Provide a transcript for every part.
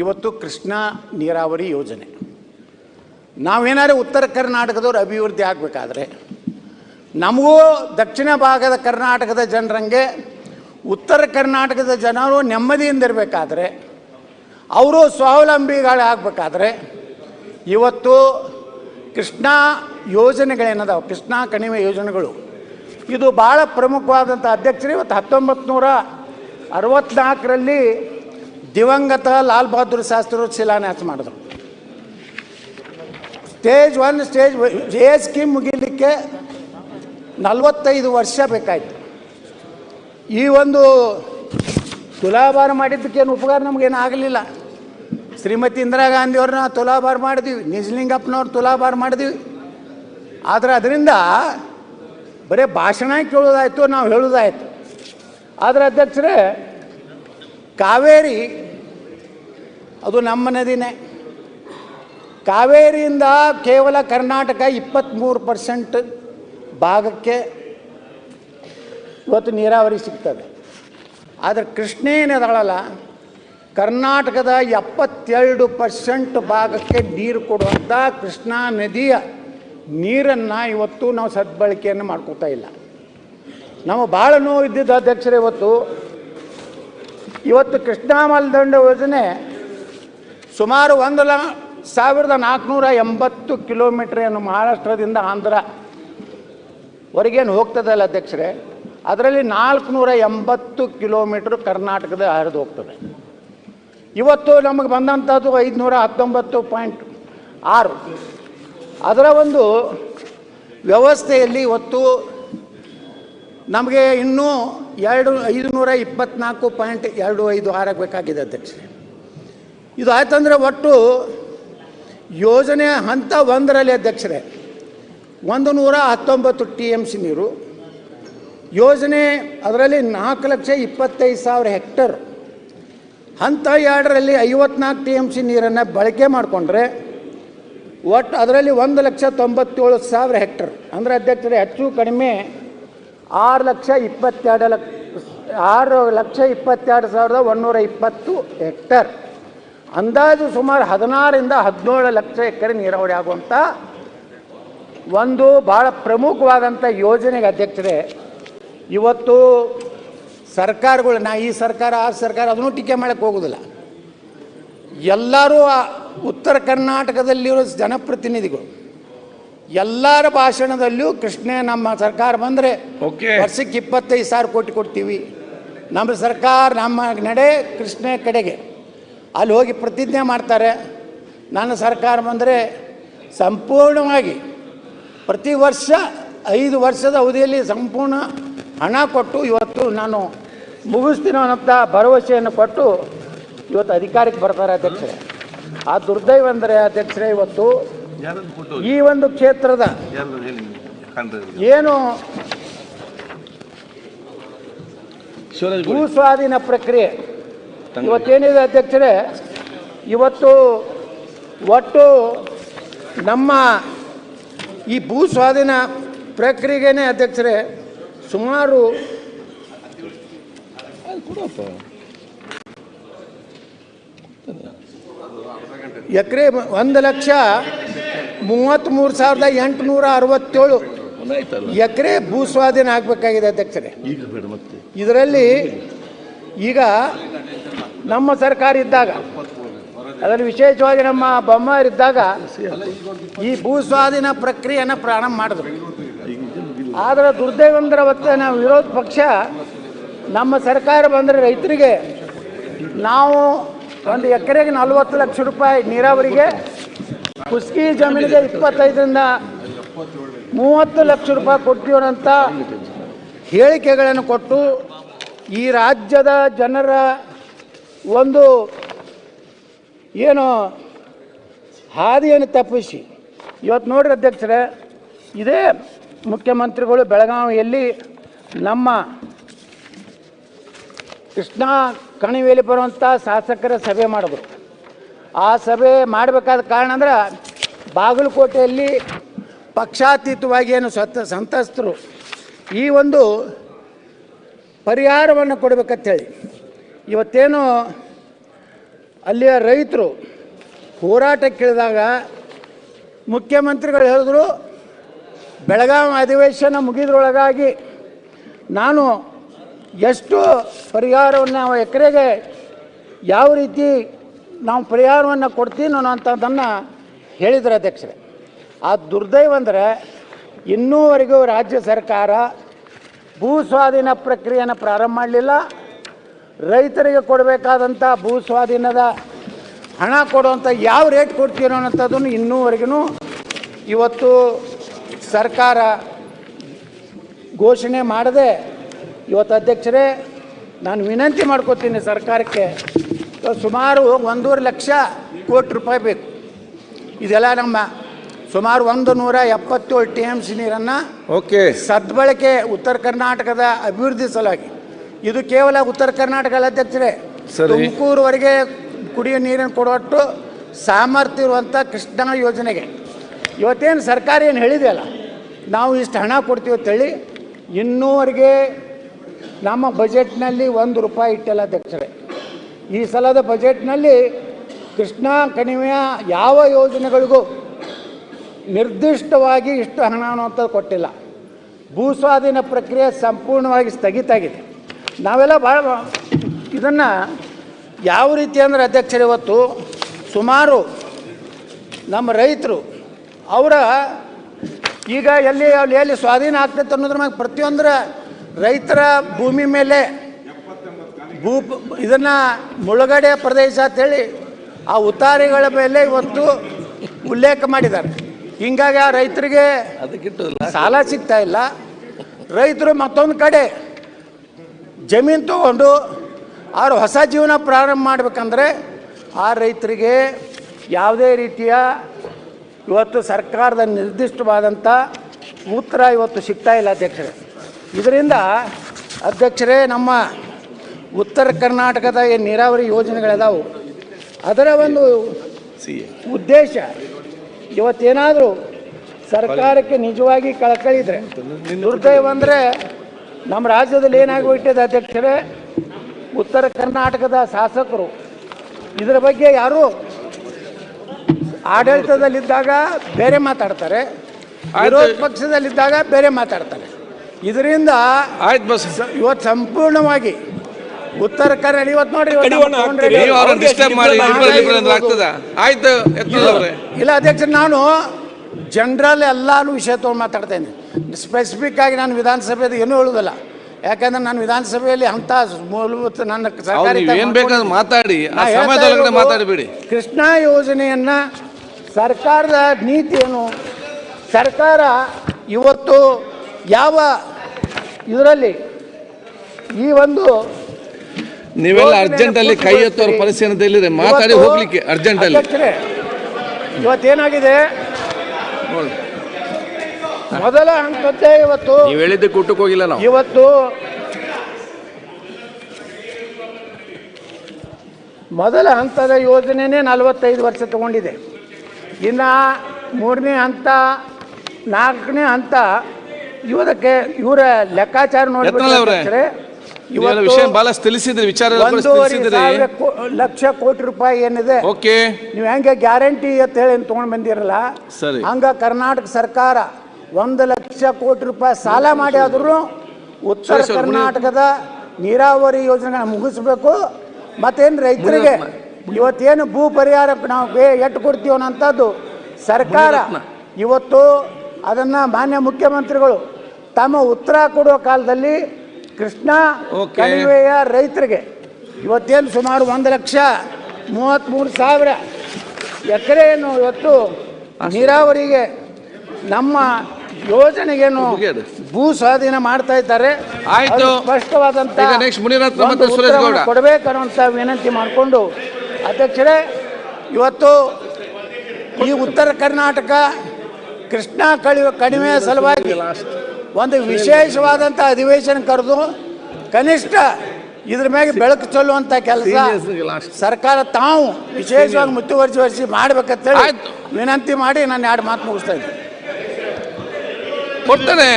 ಇವತ್ತು ಕೃಷ್ಣ ನೀರಾವರಿ ಯೋಜನೆ. ನಾವೇನಾದ್ರೆ ಉತ್ತರ ಕರ್ನಾಟಕದವ್ರು ಅಭಿವೃದ್ಧಿ ಆಗಬೇಕಾದ್ರೆ ನಮಗೂ ದಕ್ಷಿಣ ಭಾಗದ ಕರ್ನಾಟಕದ ಜನರಂಗೆ ಉತ್ತರ ಕರ್ನಾಟಕದ ಜನರು ನೆಮ್ಮದಿಯಿಂದ ಇರಬೇಕಾದ್ರೆ ಅವರು ಸ್ವಾವಲಂಬಿಗಳಾಗಬೇಕಾದ್ರೆ ಇವತ್ತು ಕೃಷ್ಣ ಯೋಜನೆಗಳೇನದಾವ? ಕೃಷ್ಣಾ ಕಣಿವೆ ಯೋಜನೆಗಳು. ಇದು ಭಾಳ ಪ್ರಮುಖವಾದಂಥ ಅಧ್ಯಕ್ಷರು ಇವತ್ತು ಹತ್ತೊಂಬತ್ತು ನೂರ ಅರವತ್ತ್ನಾಲ್ಕರಲ್ಲಿ ದಿವಂಗತ ಲಾಲ್ ಬಹದ್ದೂರ್ ಶಾಸ್ತ್ರಿ ಶಿಲಾನ್ಯಾಸ ಮಾಡಿದ್ರು. Stage one, stage age scheme ಮುಗಿಲಿಕ್ಕೆ ನಲವತ್ತೈದು ವರ್ಷ ಬೇಕಾಯ್ತು. ಈ ಒಂದು ತುಲಾಭಾರ ಮಾಡಿದ್ದಕ್ಕೇನು ಉಪಕಾರ ನಮಗೇನು ಆಗಲಿಲ್ಲ. ಶ್ರೀಮತಿ ಇಂದಿರಾ ಗಾಂಧಿಯವ್ರನ್ನ ತುಲಾಭಾರ ಮಾಡಿದ್ವಿ ನಿಜಲಿಂಗಪ್ಪನವ್ರು ತುಲಾಭಾರ ಮಾಡಿದ್ವಿ. ಆದರೆ ಅದರಿಂದ ಬರೀ ಭಾಷಣ ಕೇಳೋದಾಯಿತು ನಾವು ಹೇಳೋದಾಯ್ತು ಆದರೆ ಅಧ್ಯಕ್ಷರೇ ಕಾವೇರಿ, ಅದು ನಮ್ಮ ನದಿನೇ ಕಾವೇರಿಯಿಂದ ಕೇವಲ ಕರ್ನಾಟಕ ಇಪ್ಪತ್ತ್ಮೂರು ಪರ್ಸೆಂಟ್ ಭಾಗಕ್ಕೆ ಇವತ್ತು ನೀರಾವರಿ ಸಿಗ್ತದೆ. ಆದರೆ ಕೃಷ್ಣ ನದಳಲ್ಲ ಕರ್ನಾಟಕದ ಎಪ್ಪತ್ತೆರಡು ಪರ್ಸೆಂಟ್ ಭಾಗಕ್ಕೆ ನೀರು ಕೊಡುವಂಥ ಕೃಷ್ಣಾ ನದಿಯ ನೀರನ್ನು ಇವತ್ತು ನಾವು ಸದ್ಬಳಕೆಯನ್ನು ಮಾಡ್ಕೋತಾ ಇಲ್ಲ. ನಾವು ಭಾಳ ನೋವು ಇದ್ದಿದ್ದ ಅಧ್ಯಕ್ಷರೇ ಇವತ್ತು ಇವತ್ತು ಕೃಷ್ಣಾಮಲ್ದಂಡ ಯೋಜನೆ ಸುಮಾರು ಒಂದು ಲ ಸಾವಿರದ ನಾಲ್ಕುನೂರ ಎಂಬತ್ತು ಕಿಲೋಮೀಟ್ರ್ ಏನು ಮಹಾರಾಷ್ಟ್ರದಿಂದ ಆಂಧ್ರ ಹೊರಗೇನು ಹೋಗ್ತದಲ್ಲ ಅಧ್ಯಕ್ಷರೇ, ಅದರಲ್ಲಿ ನಾಲ್ಕುನೂರ ಎಂಬತ್ತು ಕಿಲೋಮೀಟ್ರ್ ಕರ್ನಾಟಕದ ಹರಿದು ಹೋಗ್ತದೆ. ಇವತ್ತು ನಮಗೆ ಬಂದಂಥದ್ದು ಐದುನೂರ ಹತ್ತೊಂಬತ್ತು ಪಾಯಿಂಟ್ ಆರು. ಅದರ ಒಂದು ವ್ಯವಸ್ಥೆಯಲ್ಲಿ ಇವತ್ತು ನಮಗೆ ಇನ್ನೂ ಎರಡು ಐದುನೂರ ಇಪ್ಪತ್ನಾಲ್ಕು ಪಾಯಿಂಟ್ ಎರಡು ಐದು ಆಗಬೇಕಾಗಿದೆ ಅಧ್ಯಕ್ಷರೇ ಇದು ಆಯ್ತಂದ್ರೆ ಒಟ್ಟು ಯೋಜನೆ ಹಂತ ಒಂದರಲ್ಲಿ ಅಧ್ಯಕ್ಷರೇ, ಒಂದು ನೂರ ಹತ್ತೊಂಬತ್ತು ಟಿ ಎಂ ಸಿ ನೀರು, ಯೋಜನೆ ಅದರಲ್ಲಿ ನಾಲ್ಕು ಲಕ್ಷ ಇಪ್ಪತ್ತೈದು ಸಾವಿರ ಹೆಕ್ಟರ್, ಹಂತ ಎರಡರಲ್ಲಿ ಐವತ್ನಾಲ್ಕು ಟಿ ಎಂ ಸಿ ನೀರನ್ನು ಬಳಕೆ ಮಾಡಿಕೊಂಡ್ರೆ ಒಟ್ಟು ಅದರಲ್ಲಿ ಒಂದು ಲಕ್ಷ ತೊಂಬತ್ತೇಳು ಸಾವಿರ ಹೆಕ್ಟರ್. ಅಂದರೆ ಅಧ್ಯಕ್ಷರೇ, ಹೆಚ್ಚು ಕಡಿಮೆ ಆರು ಲಕ್ಷ ಇಪ್ಪತ್ತೆರಡು ಲಕ್ಷ ಆರು ಲಕ್ಷ ಇಪ್ಪತ್ತೆರಡು ಸಾವಿರದ ಒಂದೂರ ಇಪ್ಪತ್ತು ಹೆಕ್ಟರ್. ಅಂದಾಜು ಸುಮಾರು ಹದಿನಾರರಿಂದ ಹದಿನೇಳು ಲಕ್ಷ ಎಕರೆ ನೀರಾವರಿ ಆಗುವಂಥ ಒಂದು ಭಾಳ ಪ್ರಮುಖವಾದಂಥ ಯೋಜನೆಗೆ ಅಧ್ಯಕ್ಷರೇ, ಇವತ್ತು ಸರ್ಕಾರಗಳು, ನಾ ಈ ಸರ್ಕಾರ, ಆ ಸರ್ಕಾರ ಅದನ್ನು ಟೀಕೆ ಮಾಡೋಕ್ಕೆ ಹೋಗೋದಿಲ್ಲ. ಎಲ್ಲರೂ ಉತ್ತರ ಕರ್ನಾಟಕದಲ್ಲಿರೋ ಜನಪ್ರತಿನಿಧಿಗಳು ಎಲ್ಲರ ಭಾಷಣದಲ್ಲೂ ಕೃಷ್ಣ ನಮ್ಮ ಸರ್ಕಾರ ಬಂದರೆ ಓಕೆ ವರ್ಷಕ್ಕೆ ಇಪ್ಪತ್ತೈದು ಸಾವಿರ ಕೋಟಿ ಕೊಡ್ತೀವಿ. ನಮ್ಮ ಸರ್ಕಾರ ನಮ್ಮ ನಡೆ ಕೃಷ್ಣ ಕಡೆಗೆ. ಅಲ್ಲಿ ಹೋಗಿ ಪ್ರತಿಜ್ಞೆ ಮಾಡ್ತಾರೆ. ನನ್ನ ಸರ್ಕಾರ ಬಂದರೆ ಸಂಪೂರ್ಣವಾಗಿ ಪ್ರತಿ ವರ್ಷ ಐದು ವರ್ಷದ ಅವಧಿಯಲ್ಲಿ ಸಂಪೂರ್ಣ ಹಣ ಕೊಟ್ಟು ಇವತ್ತು ನಾನು ಮುಗಿಸ್ತೀನೋ ಅನ್ನೋಂಥ ಭರವಸೆಯನ್ನು ಕೊಟ್ಟು ಇವತ್ತು ಅಧಿಕಾರಕ್ಕೆ ಬರ್ತಾರೆ ಅಧ್ಯಕ್ಷರೇ. ಆ ದುರ್ದೈವ ಅಂದರೆ ಅಧ್ಯಕ್ಷರೇ ಇವತ್ತು ಈ ಒಂದು ಕ್ಷೇತ್ರದ ಏನು ಭೂಸ್ವಾಧೀನ ಪ್ರಕ್ರಿಯೆ. ಇವತ್ತೇನಿದೆ ಅಧ್ಯಕ್ಷರೇ? ಇವತ್ತು ಒಟ್ಟು ನಮ್ಮ ಈ ಭೂ ಸ್ವಾಧೀನ ಪ್ರಕ್ರಿಯೆನೇ ಅಧ್ಯಕ್ಷರೇ ಸುಮಾರು ಎಕರೆ ಒಂದು ಲಕ್ಷ ಮೂವತ್ತ್ಮೂರು ಸಾವಿರದ ಎಂಟುನೂರ ಅರವತ್ತೇಳು ಎಕರೆ ಭೂ ಸ್ವಾಧೀನ ಆಗಬೇಕಾಗಿದೆ ಅಧ್ಯಕ್ಷರೇ. ಇದರಲ್ಲಿ ಈಗ ನಮ್ಮ ಸರ್ಕಾರ ಇದ್ದಾಗ ಅದರಲ್ಲಿ ವಿಶೇಷವಾಗಿ ನಮ್ಮ ಬೊಮ್ಮರಿದ್ದಾಗ ಈ ಭೂ ಸ್ವಾಧೀನ ಪ್ರಕ್ರಿಯೆಯನ್ನು ಪ್ರಾರಂಭ ಮಾಡಿದ್ರು. ಆದರೆ ದುರ್ದೈವಂದ್ರ ಹೊತ್ತು ನಾವು ವಿರೋಧ ಪಕ್ಷ ನಮ್ಮ ಸರ್ಕಾರ ಬಂದರೆ ರೈತರಿಗೆ ನಾವು ಒಂದು ಎಕರೆಗೆ ನಲ್ವತ್ತು ಲಕ್ಷ ರೂಪಾಯಿ ನೀರಾವರಿಗೆ ಕುಸ್ಕಿ ಜಮೀನಿಗೆ ಇಪ್ಪತ್ತೈದರಿಂದ ಮೂವತ್ತು ಲಕ್ಷ ರೂಪಾಯಿ ಕೊಡ್ತೀವಂತ ಹೇಳಿಕೆಗಳನ್ನು ಕೊಟ್ಟು ಈ ರಾಜ್ಯದ ಜನರ ಒಂದು ಏನು ಹಾದಿಯನ್ನು ತಪ್ಪಿಸಿ. ಇವತ್ತು ನೋಡ್ರಿ ಅಧ್ಯಕ್ಷರೇ, ಇದೇ ಮುಖ್ಯಮಂತ್ರಿಗಳು ಬೆಳಗಾವಿಯಲ್ಲಿ ನಮ್ಮ ಕೃಷ್ಣ ಕಣಿವೆಯಲ್ಲಿ ಬರುವಂಥ ಶಾಸಕರ ಸಭೆ ಮಾಡಿದ್ರು. ಆ ಸಭೆ ಮಾಡಬೇಕಾದ ಕಾರಣ ಅಂದ್ರೆ ಬಾಗಲಕೋಟೆಯಲ್ಲಿ ಪಕ್ಷಾತೀತವಾಗಿ ಏನು ಸ್ವತ ಸಂತಸ್ತರು ಈ ಒಂದು ಪರಿಹಾರವನ್ನು ಕೊಡಬೇಕಂತೇಳಿ. ಇವತ್ತೇನು ಅಲ್ಲಿಯ ರೈತರು ಹೋರಾಟಕ್ಕಿಳಿದಾಗ ಮುಖ್ಯಮಂತ್ರಿಗಳು ಹೇಳಿದ್ರು, ಬೆಳಗಾವಿ ಅಧಿವೇಶನ ಮುಗಿದ್ರೊಳಗಾಗಿ ನಾನು ಎಷ್ಟು ಪರಿಹಾರವನ್ನು ಎಕರೆಗೆ ಯಾವ ರೀತಿ ನಾವು ಪರಿಹಾರವನ್ನು ಕೊಡ್ತೀನಿ ಅನ್ನೋಂಥದ್ದನ್ನು ಹೇಳಿದ್ರು ಅಧ್ಯಕ್ಷರೇ. ಆ ದುರ್ದೈವ ಅಂದರೆ ಇನ್ನೂವರೆಗೂ ರಾಜ್ಯ ಸರ್ಕಾರ ಭೂ ಸ್ವಾಧೀನ ಪ್ರಕ್ರಿಯೆಯನ್ನು ಪ್ರಾರಂಭ ಮಾಡಲಿಲ್ಲ. ರೈತರಿಗೆ ಕೊಡಬೇಕಾದಂಥ ಭೂ ಸ್ವಾಧೀನದ ಹಣ ಕೊಡುವಂಥ ಯಾವ ರೇಟ್ ಕೊಡ್ತೀರೋ ಅನ್ನೋಂಥದ್ದನ್ನು ಇನ್ನೂವರೆಗೂ ಇವತ್ತು ಸರ್ಕಾರ ಘೋಷಣೆ ಮಾಡದೆ ಇವತ್ತು ಅಧ್ಯಕ್ಷರೇ, ನಾನು ವಿನಂತಿ ಮಾಡ್ಕೋತೀನಿ ಸರ್ಕಾರಕ್ಕೆ ಸುಮಾರು ಒಂದೂವರೆ ಲಕ್ಷ ಕೋಟಿ ರೂಪಾಯಿ ಬೇಕು. ಇದೆಲ್ಲ ನಮ್ಮ ಸುಮಾರು ಒಂದು ನೂರ ಎಪ್ಪತ್ತೇಳು ಟಿ ಎಂ ಸಿ ನೀರನ್ನು ಓಕೆ. ಸದ್ಬಳಕೆ ಉತ್ತರ ಕರ್ನಾಟಕದ ಅಭಿವೃದ್ಧಿ ಸಲುವಾಗಿ. ಇದು ಕೇವಲ ಉತ್ತರ ಕರ್ನಾಟಕಗಳ ಅಧ್ಯಕ್ಷರೇ. ತುಮಕೂರುವರೆಗೆ ಕುಡಿಯೋ ನೀರನ್ನು ಕೊಡುವಷ್ಟು ಸಾಮರ್ಥ್ಯ ಇರುವಂಥ ಕೃಷ್ಣ ಯೋಜನೆಗೆ. ಇವತ್ತೇನು ಸರ್ಕಾರ ಏನು ಹೇಳಿದೆಯಲ್ಲ ನಾವು ಇಷ್ಟು ಹಣ ಕೊಡ್ತೀವಿ ಅಂತೇಳಿ ಇನ್ನೂವರೆಗೆ ನಮ್ಮ ಬಜೆಟ್ನಲ್ಲಿ ಒಂದು ರೂಪಾಯಿ ಇಟ್ಟಿಲ್ಲ ಅಧ್ಯಕ್ಷರೇ. ಈ ಸಲದ ಬಜೆಟ್ನಲ್ಲಿ ಕೃಷ್ಣಾ ಕಣಿವೆಯ ಯಾವ ಯೋಜನೆಗಳಿಗೂ ನಿರ್ದಿಷ್ಟವಾಗಿ ಇಷ್ಟು ಹಣ ಅಂತ ಕೊಟ್ಟಿಲ್ಲ. ಭೂ ಸ್ವಾಧೀನ ಪ್ರಕ್ರಿಯೆ ಸಂಪೂರ್ಣವಾಗಿ ಸ್ಥಗಿತ ಆಗಿದೆ. ನಾವೆಲ್ಲ ಭಾಳ ಇದನ್ನು ಯಾವ ರೀತಿ ಅಂದರೆ ಅಧ್ಯಕ್ಷರು ಇವತ್ತು ಸುಮಾರು ನಮ್ಮ ರೈತರು ಅವರ ಈಗ ಎಲ್ಲಿ ಅಲ್ಲಿ ಎಲ್ಲಿ ಸ್ವಾಧೀನ ಆಗ್ತೈತೆ ಅನ್ನೋದ್ರ ಮ್ಯಾಗ ಪ್ರತಿಯೊಂದರ ರೈತರ ಭೂಮಿ ಮೇಲೆ ಭೂ ಇದನ್ನು ಮುಳುಗಡೆ ಪ್ರದೇಶ ಅಂತೇಳಿ ಆ ಉತ್ತಾರಿಗಳ ಮೇಲೆ ಇವತ್ತು ಉಲ್ಲೇಖ ಮಾಡಿದ್ದಾರೆ. ಹಿಂಗಾಗಿ ಆ ರೈತರಿಗೆ ಸಾಲ ಸಿಗ್ತಾ ಇಲ್ಲ. ರೈತರು ಮತ್ತೊಂದು ಕಡೆ ಜಮೀನು ತಗೊಂಡು ಅವರು ಹೊಸ ಜೀವನ ಪ್ರಾರಂಭ ಮಾಡಬೇಕಂದ್ರೆ ಆ ರೈತರಿಗೆ ಯಾವುದೇ ರೀತಿಯ ಇವತ್ತು ಸರ್ಕಾರದ ನಿರ್ದಿಷ್ಟವಾದಂಥ ಉತ್ತರ ಇವತ್ತು ಸಿಗ್ತಾ ಇಲ್ಲ ಅಧ್ಯಕ್ಷರೇ. ಇದರಿಂದ ಅಧ್ಯಕ್ಷರೇ ನಮ್ಮ ಉತ್ತರ ಕರ್ನಾಟಕದ ಏನು ನೀರಾವರಿ ಯೋಜನೆಗಳಿದಾವೆ. ಅದರ ಒಂದು ಉದ್ದೇಶ ಇವತ್ತೇನಾದರೂ ಸರ್ಕಾರಕ್ಕೆ ನಿಜವಾಗಿ ಕಳಕಳಿದ್ರೆ ದುರ್ದೈವ ಅಂದರೆ ನಮ್ಮ ರಾಜ್ಯದಲ್ಲಿ ಏನಾಗಿಬಿಟ್ಟಿದೆ ಅಧ್ಯಕ್ಷರೇ? ಉತ್ತರ ಕರ್ನಾಟಕದ ಶಾಸಕರು ಇದರ ಬಗ್ಗೆ ಯಾರು ಆಡಳಿತದಲ್ಲಿದ್ದಾಗ ಬೇರೆ ಮಾತಾಡ್ತಾರೆ ವಿರೋಧ ಪಕ್ಷದಲ್ಲಿದ್ದಾಗ ಬೇರೆ ಮಾತಾಡ್ತಾರೆ. ಇದರಿಂದ ಇವತ್ತು ಸಂಪೂರ್ಣವಾಗಿ ಉತ್ತರ ಕನ್ನಡ ಇವತ್ತು ನೋಡಿ ಇಲ್ಲ. ಅಧ್ಯಕ್ಷ ನಾನು ಜನರಲ್ ಎಲ್ಲಾನು ವಿಷಯ ತೊಗೊಂಡು ಮಾತಾಡ್ತೇನೆ ಸ್ಪೆಸಿಫಿಕ್ ಆಗಿ ನಾನು ವಿಧಾನಸಭೆದು ಏನು ಹೇಳುವುದಿಲ್ಲ ಯಾಕಂದ್ರೆ ನಾನು ವಿಧಾನಸಭೆಯಲ್ಲಿ ಅಂತ ಮೂಲಭೂತ ನನ್ನ ಸರ್ಕಾರಿ ನೀವು ಏನ್ ಬೇಕಾದ್ರೆ ಮಾತಾಡಿ ಮಾತಾಡಬೇಡಿ. ಕೃಷ್ಣಾ ಯೋಜನೆಯನ್ನ ಸರ್ಕಾರದ ನೀತಿ ಏನು? ಸರ್ಕಾರ ಇವತ್ತು ಯಾವ ಇದರಲ್ಲಿ ಈ ಒಂದು ನೀವೆಲ್ಲ ಅರ್ಜೆಂಟ್ ಅಲ್ಲಿ ಕೈ ಎತ್ತೋರ್ ಪರಿಸ್ಥಿತಿಯಲ್ಲಿ ಮಾತಾಡಿ ಹೋಗ್ಲಿಕ್ಕೆ ಅರ್ಜೆಂಟ್ ಅಲ್ಲಿ ಇವತ್ತೇನಾಗಿದೆ? ನೋಡಿ ಮೊದಲ ಹಂತದ್ದೇ ಇವತ್ತು. ನೀವು ಹೇಳಿದ್ದಕ್ಕೆ ಊಟಕ್ಕೆ ಹೋಗಿಲ್ಲ ನಾವು. ಇವತ್ತು ಮೊದಲ ಹಂತದ ಯೋಜನೆನೇ ನಲವತ್ತೈದು ವರ್ಷ ತಗೊಂಡಿದೆ. ಇನ್ನ ಮೂರನೇ ಹಂತ ನಾಲ್ಕನೇ ಹಂತ ಇವದಕ್ಕೆ ಇವರ ಲೆಕ್ಕಾಚಾರ ನೋಡಿದ್ರೆ ನೀವೆಲ್ಲ ವಿಷಯ ಬಹಳಷ್ಟು ತಿಳಿಸಿದ್ರಿ ವಿಚಾರ ಎಲ್ಲ ಬಹಳಷ್ಟು ಒಂದೂವರೆ ತಿಳಿಸಿದ್ರಿ. ಸಾವಿರ ಕೋ- ಲಕ್ಷ ಕೋಟಿ ರೂಪಾಯಿ ಏನಿದೆ ಓಕೆ. ನೀವು ಹೆಂಗೆ ಗ್ಯಾರಂಟಿ ಅಂತ ಹೇಳಿ ತಗೊಂಡ್ ಬಂದಿರಲ್ಲ? ಸರಿ. ಹಂಗ ಕರ್ನಾಟಕ ಸರ್ಕಾರ ಒಂದು ಲಕ್ಷ ಕೋಟಿ ರೂಪಾಯಿ ಸಾಲ ಮಾಡಿ ಆದ್ರೂ ಉತ್ತರ ಸರಿ, ಸರಿ, ಮುನಿ- ಕರ್ನಾಟಕದ ನೀರಾವರಿ ಯೋಜನೆಗಳನ್ನ ಮುಗಿಸ್ಬೇಕು. ಮತ್ತೇನು ರೈತರಿಗೆ ಇವತ್ತೇನು ಭೂ ಪರಿಹಾರ ನಾವು ಬೇ- ಎಟ್ಟು ಕೊಡ್ತೀವಿ ಅನ್ನೋಂಥದ್ದು ಸರ್ಕಾರ ಇವತ್ತು ಅದನ್ನು ಮಾನ್ಯ ಮುಖ್ಯಮಂತ್ರಿಗಳು ತಮ್ಮ ಉತ್ತರ ಕೊಡುವ ಕಾಲದಲ್ಲಿ ಕೃಷ್ಣ. ಕಣಿವೆಯ ರೈತರಿಗೆ ಇವತ್ತೇನು ಸುಮಾರು ಒಂದು ಲಕ್ಷ ಮೂವತ್ತ್ಮೂರು ಸಾವಿರ ಎಕರೆಯನ್ನು ಇವತ್ತು ನೀರಾವರಿಗೆ ನಮ್ಮ ಯೋಜನೆಗೇನು ಭೂ ಸ್ವಾಧೀನ ಮಾಡ್ತಾ ಇದ್ದಾರೆ ಆಯ್ತು. ಸ್ಪಷ್ಟವಾದಂತ ಕೊಡಬೇಕನ್ನುವಂಥ ವಿನಂತಿ ಮಾಡಿಕೊಂಡು ಅಧ್ಯಕ್ಷರೇ ಇವತ್ತು ಈ ಉತ್ತರ ಕರ್ನಾಟಕ ಕೃಷ್ಣ ಕಳಿ ಕಡಿಮೆ ಸಲುವಾಗಿ ಒಂದು ವಿಶೇಷವಾದಂಥ ಅಧಿವೇಶನ ಕರೆದು ಕನಿಷ್ಠ ಇದ್ರ ಮೇಲೆ ಬೆಳಕು ಚೆಲ್ಲುವಂಥ ಕೆಲಸ ಸರ್ಕಾರ ತಾವು ವಿಶೇಷವಾಗಿ ಮುತುವರ್ಜಿ ವಹಿಸಿ ಮಾಡ್ಬೇಕಂತೇಳಿ ಆಯ್ತು. ವಿನಂತಿ ಮಾಡಿ ನಾನು ಎರಡು ಮಾತು ಮುಗಿಸ್ತಾ ಇದ್ದೀನಿ. ಕೊಡ್ತೇನೆ.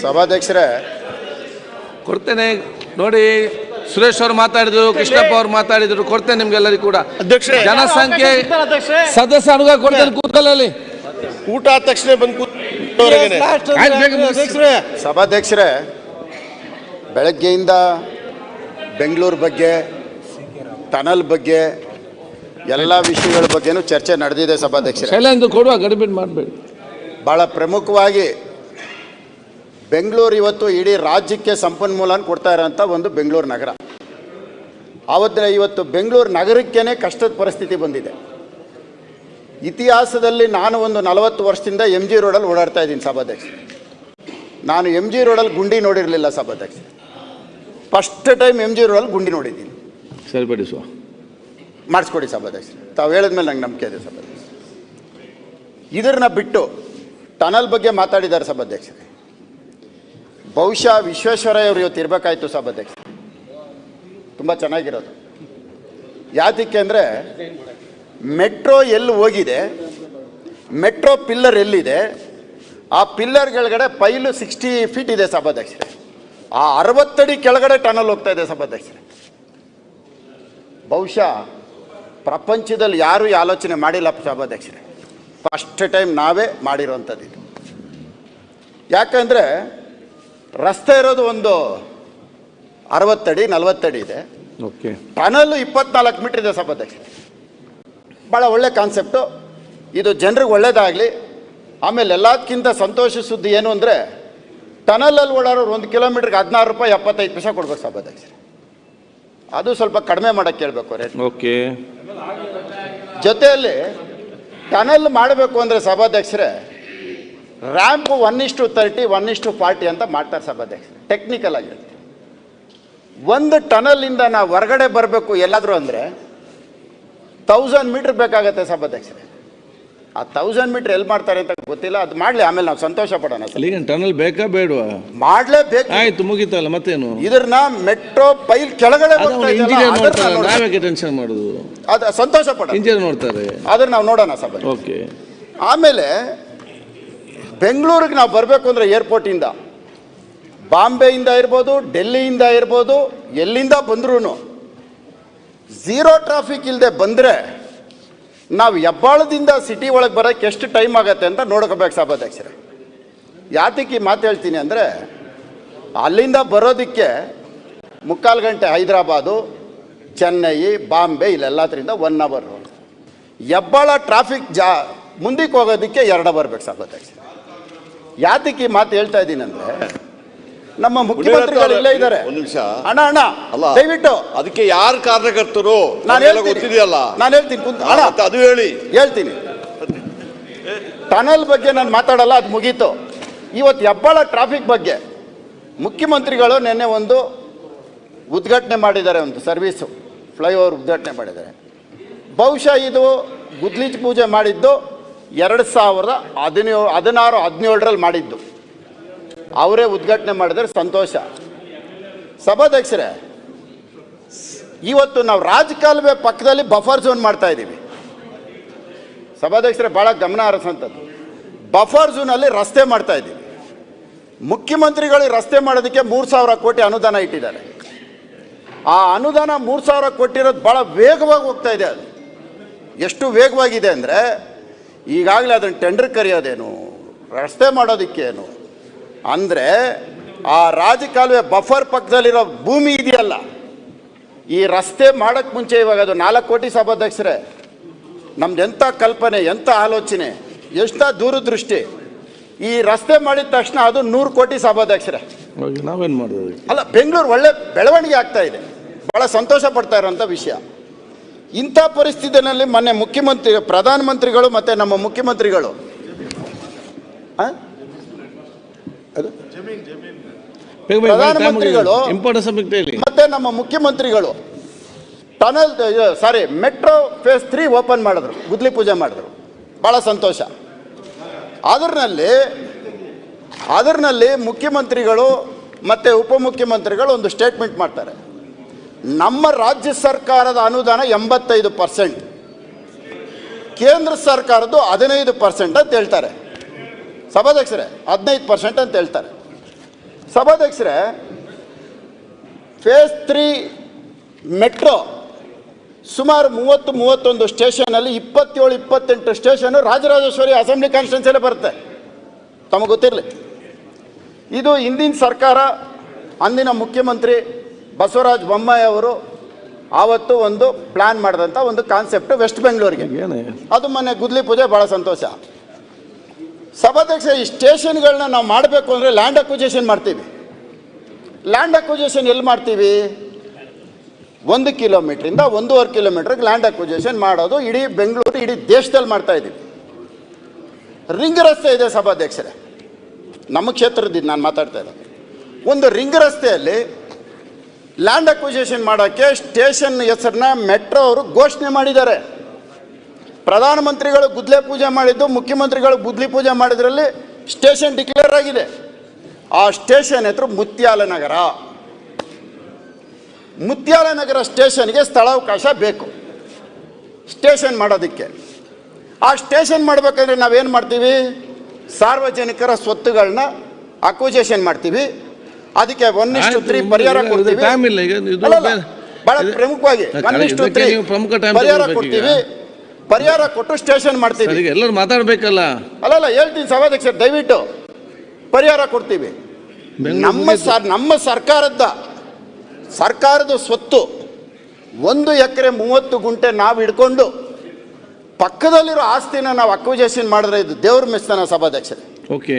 ಸಭಾಧ್ಯಕ್ಷರೇ. ಕೊಡ್ತೇನೆ. ನೋಡಿ ಸುರೇಶ್ ಅವರು ಮಾತಾಡಿದ್ರು ಕೃಷ್ಣಪ್ಪ ಅವ್ರು ಮಾತಾಡಿದ್ರು ಕೊಡ್ತೇನೆ ನಿಮ್ಗೆಲ್ಲರಿಗೂ ಕೂಡ. ಅಧ್ಯಕ್ಷರೇ. ಜನಸಂಖ್ಯೆ ಸದಸ್ಯ ಅನುಗ ಕೊಡ್ತೇನೆ ಕೂತ್ಕೊಳ್ಳಿ ಊಟ ಆದ ತಕ್ಷಣ ಬಂದು ಮುಗಿಸಿ. ಸಭಾಧ್ಯಕ್ಷರೇ ಬೆಳಗ್ಗೆಯಿಂದ ಬೆಂಗಳೂರು ಬಗ್ಗೆ ಟನಲ್ ಬಗ್ಗೆ ಎಲ್ಲ ವಿಷಯಗಳ ಬಗ್ಗೆನೂ ಚರ್ಚೆ ನಡೆದಿದೆ ಸಭಾಧ್ಯಕ್ಷರೇ. ಬಹಳ ಕೊಡುವ ಗಡಿಬಿಡಿ ಮಾಡಬೇಡಿ. ಭಾಳ ಪ್ರಮುಖವಾಗಿ ಬೆಂಗಳೂರು ಇವತ್ತು ಇಡೀ ರಾಜ್ಯಕ್ಕೆ ಸಂಪನ್ಮೂಲ ಕೊಡ್ತಾ ಇರೋಂಥ ಒಂದು ಬೆಂಗಳೂರು ನಗರ. ಆವತ್ತಿನ ಇವತ್ತು ಬೆಂಗಳೂರು ನಗರಕ್ಕೇ ಕಷ್ಟದ ಪರಿಸ್ಥಿತಿ ಬಂದಿದೆ. ಇತಿಹಾಸದಲ್ಲಿ ನಾನು ಒಂದು ನಲವತ್ತು ವರ್ಷದಿಂದ ಎಂ ಜಿ ರೋಡಲ್ಲಿ ಓಡಾಡ್ತಾ ಇದ್ದೀನಿ ಸಭಾಧ್ಯಕ್ಷ ನಾನು ಎಂ ಜಿ ರೋಡಲ್ಲಿ ಗುಂಡಿ ನೋಡಿರಲಿಲ್ಲ ಸಭಾಧ್ಯಕ್ಷ ಫಸ್ಟ್ ಟೈಮ್ ಎಂ ಜಿ ರೋಡಲ್ಲಿ ಗುಂಡಿ ನೋಡಿದ್ದೀನಿ. ಸರಿಪಡಿಸುವ ಮಾಡಿಸ್ಕೊಡಿ ಸಭಾಧ್ಯಕ್ಷ ತಾವು ಹೇಳಿದ್ಮೇಲೆ ನಂಗೆ ನಂಬಿಕೆ ಇದೆ ಸಭಾಧ್ಯಕ್ಷ ಇದನ್ನ ಬಿಟ್ಟು ಟನಲ್ ಬಗ್ಗೆ ಮಾತಾಡಿದ್ದಾರೆ ಸಭಾಧ್ಯಕ್ಷ ಬಹುಶಃ ವಿಶ್ವೇಶ್ವರಯ್ಯ ಅವರು ಇವತ್ತು ಇರಬೇಕಾಯ್ತು ಸಭಾಧ್ಯಕ್ಷ ತುಂಬ ಚೆನ್ನಾಗಿರೋದು. ಯಾತಕ್ಕೆ ಅಂದರೆ ಮೆಟ್ರೋ ಎಲ್ಲಿ ಹೋಗಿದೆ ಮೆಟ್ರೋ ಪಿಲ್ಲರ್ ಎಲ್ಲಿದೆ ಆ ಪಿಲ್ಲರ್ ಕೆಳಗಡೆ ಪೈಲು ಸಿಕ್ಸ್ಟಿ ಫೀಟ್ ಇದೆ ಸಭಾಧ್ಯಕ್ಷರೇ. ಆ ಅರವತ್ತಡಿ ಕೆಳಗಡೆ ಟನಲ್ ಹೋಗ್ತಾ ಇದೆ ಸಭಾಧ್ಯಕ್ಷರೇ. ಬಹುಶಃ ಪ್ರಪಂಚದಲ್ಲಿ ಯಾರೂ ಈ ಆಲೋಚನೆ ಮಾಡಿಲ್ಲ ಸಭಾಧ್ಯಕ್ಷರೇ. ಫಸ್ಟ್ ಟೈಮ್ ನಾವೇ ಮಾಡಿರೋವಂಥದ್ದು ಇದು. ಯಾಕಂದರೆ ರಸ್ತೆ ಇರೋದು ಒಂದು ಅರವತ್ತಡಿ ನಲವತ್ತಡಿ ಇದೆ. ಓಕೆ ಟನಲ್ಲು ಇಪ್ಪತ್ನಾಲ್ಕು ಮೀಟ್ರ್ ಇದೆ ಸಭಾಧ್ಯಕ್ಷರೇ. ಭಾಳ ಒಳ್ಳೆ ಕಾನ್ಸೆಪ್ಟು ಇದು ಜನರಿಗೆ ಒಳ್ಳೇದಾಗಲಿ ಆಮೇಲೆ ಎಲ್ಲದಕ್ಕಿಂತ ಸಂತೋಷ ಸುದ್ದಿ ಏನು ಅಂದರೆ ಟನಲಲ್ಲಿ ಓಡಾಡೋರು ಒಂದು ಕಿಲೋಮೀಟ್ರಿಗೆ ಹದಿನಾರು ರೂಪಾಯಿ ಎಪ್ಪತ್ತೈದು ಪೈಸೆ ಕೊಡ್ಬೇಕು ಸಭಾಧ್ಯಕ್ಷರೇ ಅದು ಸ್ವಲ್ಪ ಕಡಿಮೆ ಮಾಡೋಕ್ಕೆ ಕೇಳಬೇಕು ರೇಟ್ ಓಕೆ. ಜೊತೆಯಲ್ಲಿ ಟನಲ್ ಮಾಡಬೇಕು ಅಂದರೆ ಸಭಾಧ್ಯಕ್ಷರೇ ರ್ಯಾಂಪ್ ಒನ್ ಇಷ್ಟು ತರ್ಟಿ ಒನ್ ಇಷ್ಟು ಫಾರ್ಟಿ ಅಂತ ಮಾಡ್ತಾರೆ ಸಭಾಧ್ಯಕ್ಷರೇ. ಟೆಕ್ನಿಕಲ್ ಆಗಿರುತ್ತೆ. ಒಂದು ಇಂದ ನಾವು ಹೊರಗಡೆ ಬರಬೇಕು ಎಲ್ಲಾದರೂ ಅಂದರೆ ತೌಸಂಡ್ ಮೀಟ್ರ್ ಬೇಕಾಗತ್ತೆ ಸಭಾಧ್ಯಕ್ಷರೇ. ಆ ತೌಸಂಡ್ ಮೀಟ್ರ್ ಎಲ್ಲಿ ಮಾಡ್ತಾರೆ ಅಂತ ಗೊತ್ತಿಲ್ಲ ಅದು ಮಾಡಲಿ ಆಮೇಲೆ ನಾವು ಸಂತೋಷ ಪಡೋಣ ಸರ್. ಈಗ ಟನಲ್ ಬೇಕಾ ಬೇಡವಾ? ಮಾಡಲೇಬೇಕು. ಆಯ್ತು ಮುಗೀತಲ್ಲ ಮತ್ತೇನು? ಇದನ್ನ ಮೆಟ್ರೋ ಪೈಲ್ ಕೆಳಗಡೆ ಬರ್ತಾ ಇದೆಯಲ್ಲ, ಇಂಜಿನಿಯರ್ ಅದನ್ನ ನೋಡ್ತಾರೆ ಟೆನ್ಷನ್ ಮಾಡೋದು? ಅದು ಸಂತೋಷ ಪಡೋಣ. ಇಂಜಿನಿಯರ್ ನೋಡ್ತಾರೆ. ಅದನ್ನ ನಾವು ನೋಡೋಣ ಸಭೆ. ಓಕೆ. ಆಮೇಲೆ ಬೆಂಗಳೂರಿಗೆ ನಾವು ಬರಬೇಕು ಅಂದರೆ ಏರ್ಪೋರ್ಟಿಂದ ಬಾಂಬೆಯಿಂದ ಇರ್ಬೋದು ಡೆಲ್ಲಿಯಿಂದ ಇರ್ಬೋದು ಎಲ್ಲಿಂದ ಬಂದ್ರೂ ಝೀರೋ ಟ್ರಾಫಿಕ್ ಇಲ್ಲದೆ ಬಂದರೆ ನಾವು ಹೆಬ್ಬಾಳದಿಂದ ಸಿಟಿ ಒಳಗೆ ಬರೋಕ್ಕೆ ಎಷ್ಟು ಟೈಮ್ ಆಗತ್ತೆ ಅಂತ ನೋಡ್ಕೋಬೇಕು ಸಭಾಧ್ಯಕ್ಷರೇ. ಯಾತಕ್ಕೆ ಮಾತು ಹೇಳ್ತೀನಿ ಅಂದರೆ, ಅಲ್ಲಿಂದ ಬರೋದಕ್ಕೆ ಮುಕ್ಕಾಲು ಗಂಟೆ ಹೈದರಾಬಾದು, ಚೆನ್ನೈ, ಬಾಂಬೆ ಇಲ್ಲೆಲ್ಲದ್ರಿಂದ ಒನ್ ಅವರು ಹೆಬ್ಬಾಳ ಟ್ರಾಫಿಕ್ ಜಾ, ಮುಂದಕ್ಕೆ ಹೋಗೋದಕ್ಕೆ ಎರಡು ಬರ್ಬೇಕು ಸಭಾಧ್ಯಕ್ಷ ಯಾತಕ್ಕೆ ಮಾತು ಹೇಳ್ತಾ ಇದ್ದೀನಿ ಅಂದ್ರೆ ನಮ್ಮ ಮುಖ್ಯಮಂತ್ರಿಗಳು ಇಲ್ಲೇ ಇದ್ದಾರೆ. ಒಂದು ನಿಮಿಷ. ಅಣ್ಣ ಅಣ್ಣ ಅಲ್ಲ. ದಯವಿಟ್ಟು. ಅದಕ್ಕೆ ಯಾರು ಕಾರ್ಯಕರ್ತರು? ನಾನು ಗೊತ್ತಿದೆಯಲ್ಲ. ನಾನು ಹೇಳ್ತೀನಿ. ಅಣ್ಣ ಅದು ಹೇಳಿ. ಹೇಳ್ತೀನಿ. ಟನಲ್ ಬಗ್ಗೆ ನಾನು ಮಾತಾಡಲ್ಲ ಅದು ಮುಗೀತು. ಇವತ್ತು ಹೆಬ್ಬಾಳ ಟ್ರಾಫಿಕ್ ಬಗ್ಗೆ ಮುಖ್ಯಮಂತ್ರಿಗಳು ನಿನ್ನೆ ಒಂದು ಉದ್ಘಾಟನೆ ಮಾಡಿದ್ದಾರೆ ಒಂದು ಸರ್ವೀಸು ಫ್ಲೈಓವರ್ ಉದ್ಘಾಟನೆ ಮಾಡಿದ್ದಾರೆ. ಬಹುಶಃ ಇದು ಗುದ್ಲಿಚ್ ಪೂಜೆ ಮಾಡಿದ್ದು ಎರಡು ಸಾವಿರದ ಹದಿನೇಳು ಹದಿನಾರು ಹದಿನೇಳರಲ್ಲಿ ಮಾಡಿದ್ದು. ಅವರೇ ಉದ್ಘಾಟನೆ ಮಾಡಿದರೆ ಸಂತೋಷ. ಸಭಾಧ್ಯಕ್ಷರೇ, ಇವತ್ತು ನಾವು ರಾಜಕಾಲುವೆ ಪಕ್ಕದಲ್ಲಿ ಬಫರ್ ಝೋನ್ ಮಾಡ್ತಾ ಇದ್ದೀವಿ. ಸಭಾಧ್ಯಕ್ಷರೇ ಭಾಳ ಗಮನ ಹರಿಸಂಥದ್ದು ಬಫರ್ ಝೋನಲ್ಲಿ ರಸ್ತೆ ಮಾಡ್ತಾ ಇದ್ದೀವಿ. ಮುಖ್ಯಮಂತ್ರಿಗಳು ರಸ್ತೆ ಮಾಡೋದಕ್ಕೆ ಮೂರು ಸಾವಿರ ಕೋಟಿ ಅನುದಾನ ಇಟ್ಟಿದ್ದಾರೆ. ಆ ಅನುದಾನ ಮೂರು ಸಾವಿರ ಕೊಟ್ಟಿರೋದು ಭಾಳ ವೇಗವಾಗಿ ಹೋಗ್ತಾ ಇದೆ ಅದು. ಎಷ್ಟು ವೇಗವಾಗಿದೆ ಅಂದರೆ, ಈಗಾಗಲೇ ಅದನ್ನು ಟೆಂಡರ್ ಕರೆಯೋದೇನು, ರಸ್ತೆ ಮಾಡೋದಕ್ಕೇನು ಅಂದರೆ ಆ ರಾಜಕಾಲುವೆ ಬಫರ್ ಪಕ್ಕದಲ್ಲಿರೋ ಭೂಮಿ ಇದೆಯಲ್ಲ ಈ ರಸ್ತೆ ಮಾಡೋಕ್ಕೆ ಮುಂಚೆ ಇವಾಗ ಅದು ನಾಲ್ಕು ಕೋಟಿ ಸಭಾಧ್ಯಕ್ಷರೇ ನಮ್ದು ಎಂಥ ಕಲ್ಪನೆ ಎಂಥ ಆಲೋಚನೆ ಎಷ್ಟ ದೂರದೃಷ್ಟಿ ಈ ರಸ್ತೆ ಮಾಡಿದ ತಕ್ಷಣ ಅದು ನೂರು ಕೋಟಿ ಸಭಾಧ್ಯಕ್ಷರೇ. ನಾವೇನು ಮಾಡೋದು ಅಲ್ಲ ಬೆಂಗಳೂರು ಒಳ್ಳೆ ಬೆಳವಣಿಗೆ ಆಗ್ತಾ ಇದೆ ಭಾಳ ಸಂತೋಷ ಪಡ್ತಾ ಇರೋಂಥ ವಿಷಯ. ಇಂಥ ಪರಿಸ್ಥಿತಿಯಲ್ಲಿ ಮೊನ್ನೆ ಮುಖ್ಯಮಂತ್ರಿ ಪ್ರಧಾನಮಂತ್ರಿಗಳು ಮತ್ತು ನಮ್ಮ ಮುಖ್ಯಮಂತ್ರಿಗಳು ಆ? ಅದು? ಪ್ರಧಾನಮಂತ್ರಿಗಳು- ಮತ್ತೆ ನಮ್ಮ ಮುಖ್ಯಮಂತ್ರಿಗಳು tunnel sorry metro phase three open ಮಾಡಿದ್ರು. ಗುದ್ಲಿ ಪೂಜೆ ಮಾಡಿದ್ರು. ಭಾಳ ಸಂತೋಷ. ಅದರಲ್ಲಿ ಅದರಲ್ಲಿ ಮುಖ್ಯಮಂತ್ರಿಗಳು ಮತ್ತು ಉಪಮುಖ್ಯಮಂತ್ರಿಗಳು ಒಂದು ಸ್ಟೇಟ್ಮೆಂಟ್ ಮಾಡ್ತಾರೆ. ನಮ್ಮ ರಾಜ್ಯ ಸರ್ಕಾರದ ಅನುದಾನ ಎಂಬತ್ತೈದು ಪರ್ಸೆಂಟ್ ಕೇಂದ್ರ ಸರ್ಕಾರದ್ದು ಹದಿನೈದು ಪರ್ಸೆಂಟ್ ಅಂತ ಹೇಳ್ತಾರೆ. ಸಭಾಧ್ಯಕ್ಷರೇ ಹದಿನೈದು ಪರ್ಸೆಂಟ್ ಅಂತ ಹೇಳ್ತಾರೆ. ಸಭಾಧ್ಯಕ್ಷರೇ ಫೇಸ್ ತ್ರೀ ಮೆಟ್ರೋ ಸುಮಾರು ಮೂವತ್ತು ಮೂವತ್ತೊಂದು ಸ್ಟೇಷನಲ್ಲಿ ಇಪ್ಪತ್ತೇಳು ಇಪ್ಪತ್ತೆಂಟು ಸ್ಟೇಷನು ರಾಜರಾಜೇಶ್ವರಿ ಅಸೆಂಬ್ಲಿ ಕಾನ್ಸ್ಟಿಟ್ಯೂನ್ಸಿಯಲ್ಲೇ ಬರುತ್ತೆ. ತಮಗೆ ಗೊತ್ತಿರಲಿ. ಇದು ಹಿಂದಿನ ಸರ್ಕಾರ ಅಂದಿನ ಮುಖ್ಯಮಂತ್ರಿ ಬಸವರಾಜ ಬೊಮ್ಮಾಯಿ ಅವರು ಆವತ್ತು ಒಂದು ಪ್ಲಾನ್ ಮಾಡಿದಂಥ ಒಂದು ಕಾನ್ಸೆಪ್ಟ್ ವೆಸ್ಟ್ ಬೆಂಗಳೂರಿಗೆ ಅದು ಮೊನ್ನೆ ಗುದ್ಲಿ ಪೂಜೆ ಭಾಳ ಸಂತೋಷ. ಸಭಾಧ್ಯಕ್ಷ, ಈ ಸ್ಟೇಷನ್ಗಳನ್ನ ನಾವು ಮಾಡಬೇಕು ಅಂದರೆ ಲ್ಯಾಂಡ್ ಅಕ್ವಿಜೇಷನ್ ಮಾಡ್ತೀವಿ. ಲ್ಯಾಂಡ್ ಅಕ್ವಿಜೇಷನ್ ಎಲ್ಲಿ ಮಾಡ್ತೀವಿ? ಒಂದು ಕಿಲೋಮೀಟ್ರಿಂದ ಒಂದೂವರೆ ಕಿಲೋಮೀಟ್ರಿಗೆ ಲ್ಯಾಂಡ್ ಅಕ್ವಿಜೇಷನ್ ಮಾಡೋದು ಇಡೀ ಬೆಂಗಳೂರು, ಇಡೀ ದೇಶದಲ್ಲಿ ಮಾಡ್ತಾ ಇದ್ದೀವಿ ರಿಂಗ್ ರಸ್ತೆ ಇದೆ ಸಭಾಧ್ಯಕ್ಷರೇ. ನಮ್ಮ ಕ್ಷೇತ್ರದಿಂದ ನಾನು ಮಾತಾಡ್ತಾ ಇರೋದು. ಒಂದು ರಿಂಗ್ ರಸ್ತೆಯಲ್ಲಿ ಲ್ಯಾಂಡ್ ಅಕ್ವಿಜೇಷನ್ ಮಾಡೋಕ್ಕೆ ಸ್ಟೇಷನ್ ಹೆಸರನ್ನ ಮೆಟ್ರೋ ಅವರು ಘೋಷಣೆ ಮಾಡಿದ್ದಾರೆ. ಪ್ರಧಾನಮಂತ್ರಿಗಳು ಗುದ್ಲೆ ಪೂಜೆ ಮಾಡಿದ್ದು ಮುಖ್ಯಮಂತ್ರಿಗಳು ಗುದ್ಲಿ ಪೂಜೆ ಮಾಡಿದ್ರಲ್ಲಿ ಸ್ಟೇಷನ್ ಡಿಕ್ಲೇರ್ ಆಗಿದೆ. ಆ ಸ್ಟೇಷನ್ ಹೆಸರು ಮುತ್ಯಾಲ ನಗರ. ಮುತ್ಯಾಲ ನಗರ ಸ್ಟೇಷನ್ಗೆ ಸ್ಥಳಾವಕಾಶ ಬೇಕು. ಸ್ಟೇಷನ್ ಮಾಡೋದಕ್ಕೆ. ಆ ಸ್ಟೇಷನ್ ಮಾಡಬೇಕಂದ್ರೆ ನಾವೇನು ಮಾಡ್ತೀವಿ? ಸಾರ್ವಜನಿಕರ ಸ್ವತ್ತುಗಳನ್ನ ಅಕ್ವಿಜೇಷನ್ ಮಾಡ್ತೀವಿ. ಅದಕ್ಕೆ ಒನ್ ಇಷ್ಟು ತ್ರೀ ಪರಿಹಾರ ಕೊಡ್ತೀವಿ. ಬಹಳ ಪ್ರಮುಖವಾಗಿ ಒನ್ ಇಷ್ಟು ತ್ರೀ ಪರಿಹಾರ ಕೊಡ್ತೀವಿ. ಪರಿಹಾರ ಕೊಟ್ಟು ಸ್ಟೇಷನ್ ಮಾಡ್ತೀವಿ. ಸರಿಗೆ ಎಲ್ಲರೂ ಮಾತಾಡ್ಬೇಕಲ್ಲ? ಅಲ್ಲಲ್ಲ ಹೇಳ್ತೀನಿ ಸಭಾಧ್ಯಕ್ಷರು ದಯವಿಟ್ಟು ಪರಿಹಾರ ಕೊಡ್ತೀವಿ. ನಮ್ಮ. ಸರ್ ನಮ್ಮ ಸರ್ಕಾರದ ಸರ್ಕಾರದ ಸ್ವತ್ತು ಒಂದು ಎಕರೆ ಮೂವತ್ತು ಗುಂಟೆ ನಾವು ಹಿಡ್ಕೊಂಡು ಪಕ್ಕದಲ್ಲಿರೋ ಆಸ್ತಿನ ನಾವು ಅಕ್ವಿಜೇಷನ್ ಮಾಡಿದ್ರೆ ಇದು ದೇವ್ರ ಮೆಸ್ತಾನ ಸಭಾಧ್ಯಕ್ಷರೇ ಓಕೆ.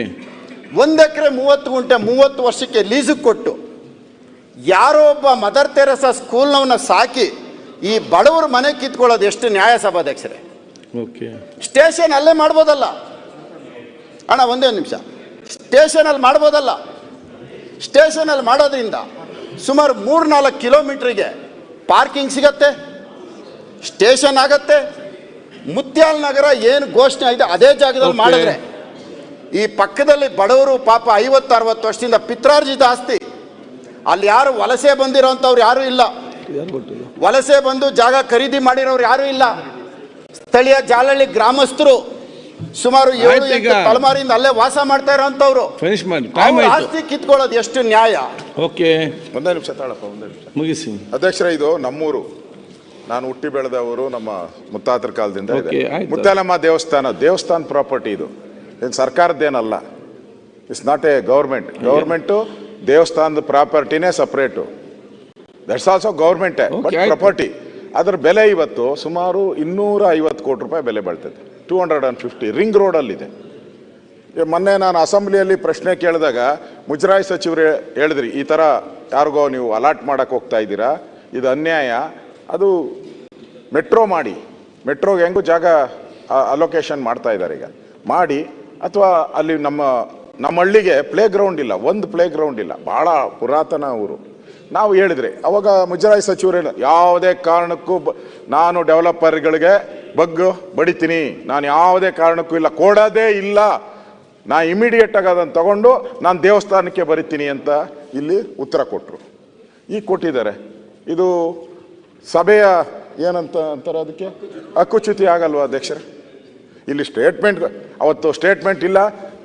ಒಂದು ಎಕರೆ ಮೂವತ್ತು ಗುಂಟೆ ಮೂವತ್ತು ವರ್ಷಕ್ಕೆ ಲೀಸಿಗೆ ಕೊಟ್ಟು ಯಾರೋ ಒಬ್ಬ ಮದರ್ ತೆರೆಸ ಸ್ಕೂಲ್ನವನ್ನ ಸಾಕಿ ಈ ಬಡವರು ಮನೆ ಕಿತ್ಕೊಳ್ಳೋದು ಎಷ್ಟು ನ್ಯಾಯ ಸಭಾಧ್ಯಕ್ಷರೇ? ಓಕೆ. ಸ್ಟೇಷನ್ ಅಲ್ಲೇ ಮಾಡ್ಬೋದಲ್ಲ? ಅಣ್ಣ ಒಂದೇ ಒಂದು ನಿಮಿಷ. ಸ್ಟೇಷನಲ್ಲಿ ಮಾಡ್ಬೋದಲ್ಲ? ಸ್ಟೇಷನಲ್ಲಿ ಮಾಡೋದ್ರಿಂದ ಸುಮಾರು ಮೂರು ನಾಲ್ಕು ಕಿಲೋಮೀಟ್ರಿಗೆ ಪಾರ್ಕಿಂಗ್ ಸಿಗತ್ತೆ ಸ್ಟೇಷನ್ ಆಗತ್ತೆ ಮುತ್ಯಾಲ್ ನಗರ ಏನು ಘೋಷಣೆ ಆಗಿದೆ ಅದೇ ಜಾಗದಲ್ಲಿ. ಮಾಡಿದ್ರೆ. ಈ ಪಕ್ಕದಲ್ಲಿ ಬಡವರು ಪಾಪ ಐವತ್ತು ಅರವತ್ತು ವರ್ಷದಿಂದ ಪಿತ್ರಾರ್ಜಿತ ಆಸ್ತಿ. ಅಲ್ಲಿ ಯಾರು ವಲಸೆ ಬಂದಿರೋಂಥವ್ರು ಯಾರೂ ಇಲ್ಲ. ಯಾರು ಗೊತ್ತಿಲ್ಲ ವಲಸೆ ಬಂದು ಜಾಗ ಖರೀದಿ ಮಾಡಿರೋರು ಯಾರು ಇಲ್ಲ. ಸ್ಥಳೀಯ ಜಾಲಹಳ್ಳಿ ಗ್ರಾಮಸ್ಥರು ಸುಮಾರು ಏಳು. ಎಂಟು ತಲೆಮಾರಿಯಿಂದ ಅಲ್ಲೇ ವಾಸ ಮಾಡ್ತಾ ಇರೋಂಥವ್ರು. ಫಿನಿಶ್ ಮಾಡಿ. ಟೈಮ್ ಅವ್ರ ಆಯ್ತು. ಆಸ್ತಿ ಕಿತ್ಕೊಳ್ಳೋದು ಎಷ್ಟು ನ್ಯಾಯ? ಓಕೆ. ಒಂದೇ ನಿಮಿಷ ತಾಳಪ್ಪ ಒಂದೇ ನಿಮಿಷ. ಮುಗಿಸಿ. ಅಧ್ಯಕ್ಷರ ಇದು ನಮ್ಮೂರು. ನಾನು ಹುಟ್ಟಿ ಬೆಳೆದವರು ನಮ್ಮ ಮುತ್ತಾತರ ಕಾಲದಿಂದ ಇದೆ. Okay, ಆಯ್ತು. ಮುತ್ತಾಲಮ್ಮ ದೇವಸ್ಥಾನ ದೇವಸ್ಥಾನ ಪ್ರಾಪರ್ಟಿ ಇದು. ಏನು ಸರ್ಕಾರದ್ದೇನಲ್ಲ. It's not a government government ದೇವಸ್ಥಾನದ ಪ್ರಾಪರ್ಟಿನೇ ಸಪ್ರೇಟು ದಟ್ಸ್ ಆಲ್ಸೋ ಗೌರ್ಮೆಂಟೇ ಬಟ್ ಪ್ರಾಪರ್ಟಿ ಅದರ ಬೆಲೆ ಇವತ್ತು ಸುಮಾರು ಇನ್ನೂರ ಐವತ್ತು ಕೋಟಿ ರೂಪಾಯಿ ಬೆಲೆ ಬಾಳ್ತದೆ. Two hundred and fifty ring ರೋಡಲ್ಲಿದೆ ಮೊನ್ನೆ ನಾನು ಅಸೆಂಬ್ಲಿಯಲ್ಲಿ ಪ್ರಶ್ನೆ ಕೇಳಿದಾಗ ಮುಜರಾಯಿ ಸಚಿವರು ಹೇಳಿದ್ರಿ ಈ ಥರ ಯಾರಿಗೋ ನೀವು ಅಲಾಟ್ ಮಾಡಕ್ಕೆ ಹೋಗ್ತಾ ಇದ್ದೀರಾ? ಇದು ಅನ್ಯಾಯ. ಅದು ಮೆಟ್ರೋ ಮಾಡಿ. ಮೆಟ್ರೋಗೆ ಹೆಂಗೂ ಜಾಗ ಅಲೋಕೇಶನ್ ಮಾಡ್ತಾ ಇದ್ದಾರೆ ಈಗ. ಮಾಡಿ ಅಥವಾ ಅಲ್ಲಿ ನಮ್ಮ ನಮ್ಮ ಹಳ್ಳಿಗೆ ಪ್ಲೇ ಗ್ರೌಂಡ್ ಇಲ್ಲ ಒಂದು ಪ್ಲೇ ಗ್ರೌಂಡ್ ಇಲ್ಲ. ಭಾಳ ಪುರಾತನ ಊರು. ನಾವು ಹೇಳಿದ್ರಿ, ಅವಾಗ ಮುಜರಾಯಿ ಸಚಿವರು ಹೇಳ ಯಾವುದೇ ಕಾರಣಕ್ಕೂ ಬ- ನಾನು ಡೆವಲಪರ್ಗಳಿಗೆ ಬಗ್ಗು ಬಡಿತೀನಿ, ನಾನು ಯಾವುದೇ ಕಾರಣಕ್ಕೂ ಇಲ್ಲ, ಕೊಡೋದೇ ಇಲ್ಲ. ನಾ ಇಮಿಡಿಯೇಟ್ ಆಗಿ ಅದನ್ನು ತಗೊಂಡು ನಾನು ದೇವಸ್ಥಾನಕ್ಕೆ ಬರಿತೀನಿ ಅಂತ ಇಲ್ಲಿ ಉತ್ತರ ಕೊಟ್ಟರು ಈಗ ಕೊಟ್ಟಿದ್ದಾರೆ. ಇದು ಸಭೆಯ ಏನಂತ ಅಂತಾರೆ ಅದಕ್ಕೆ? ಅಕ್ಕುಚ್ಯುತಿ ಆಗಲ್ವಾ ಅಧ್ಯಕ್ಷರೇ? ಇಲ್ಲಿ ಸ್ಟೇಟ್ಮೆಂಟ್ ಅವತ್ತು ಸ್ಟೇಟ್ಮೆಂಟ್ ಇಲ್ಲ,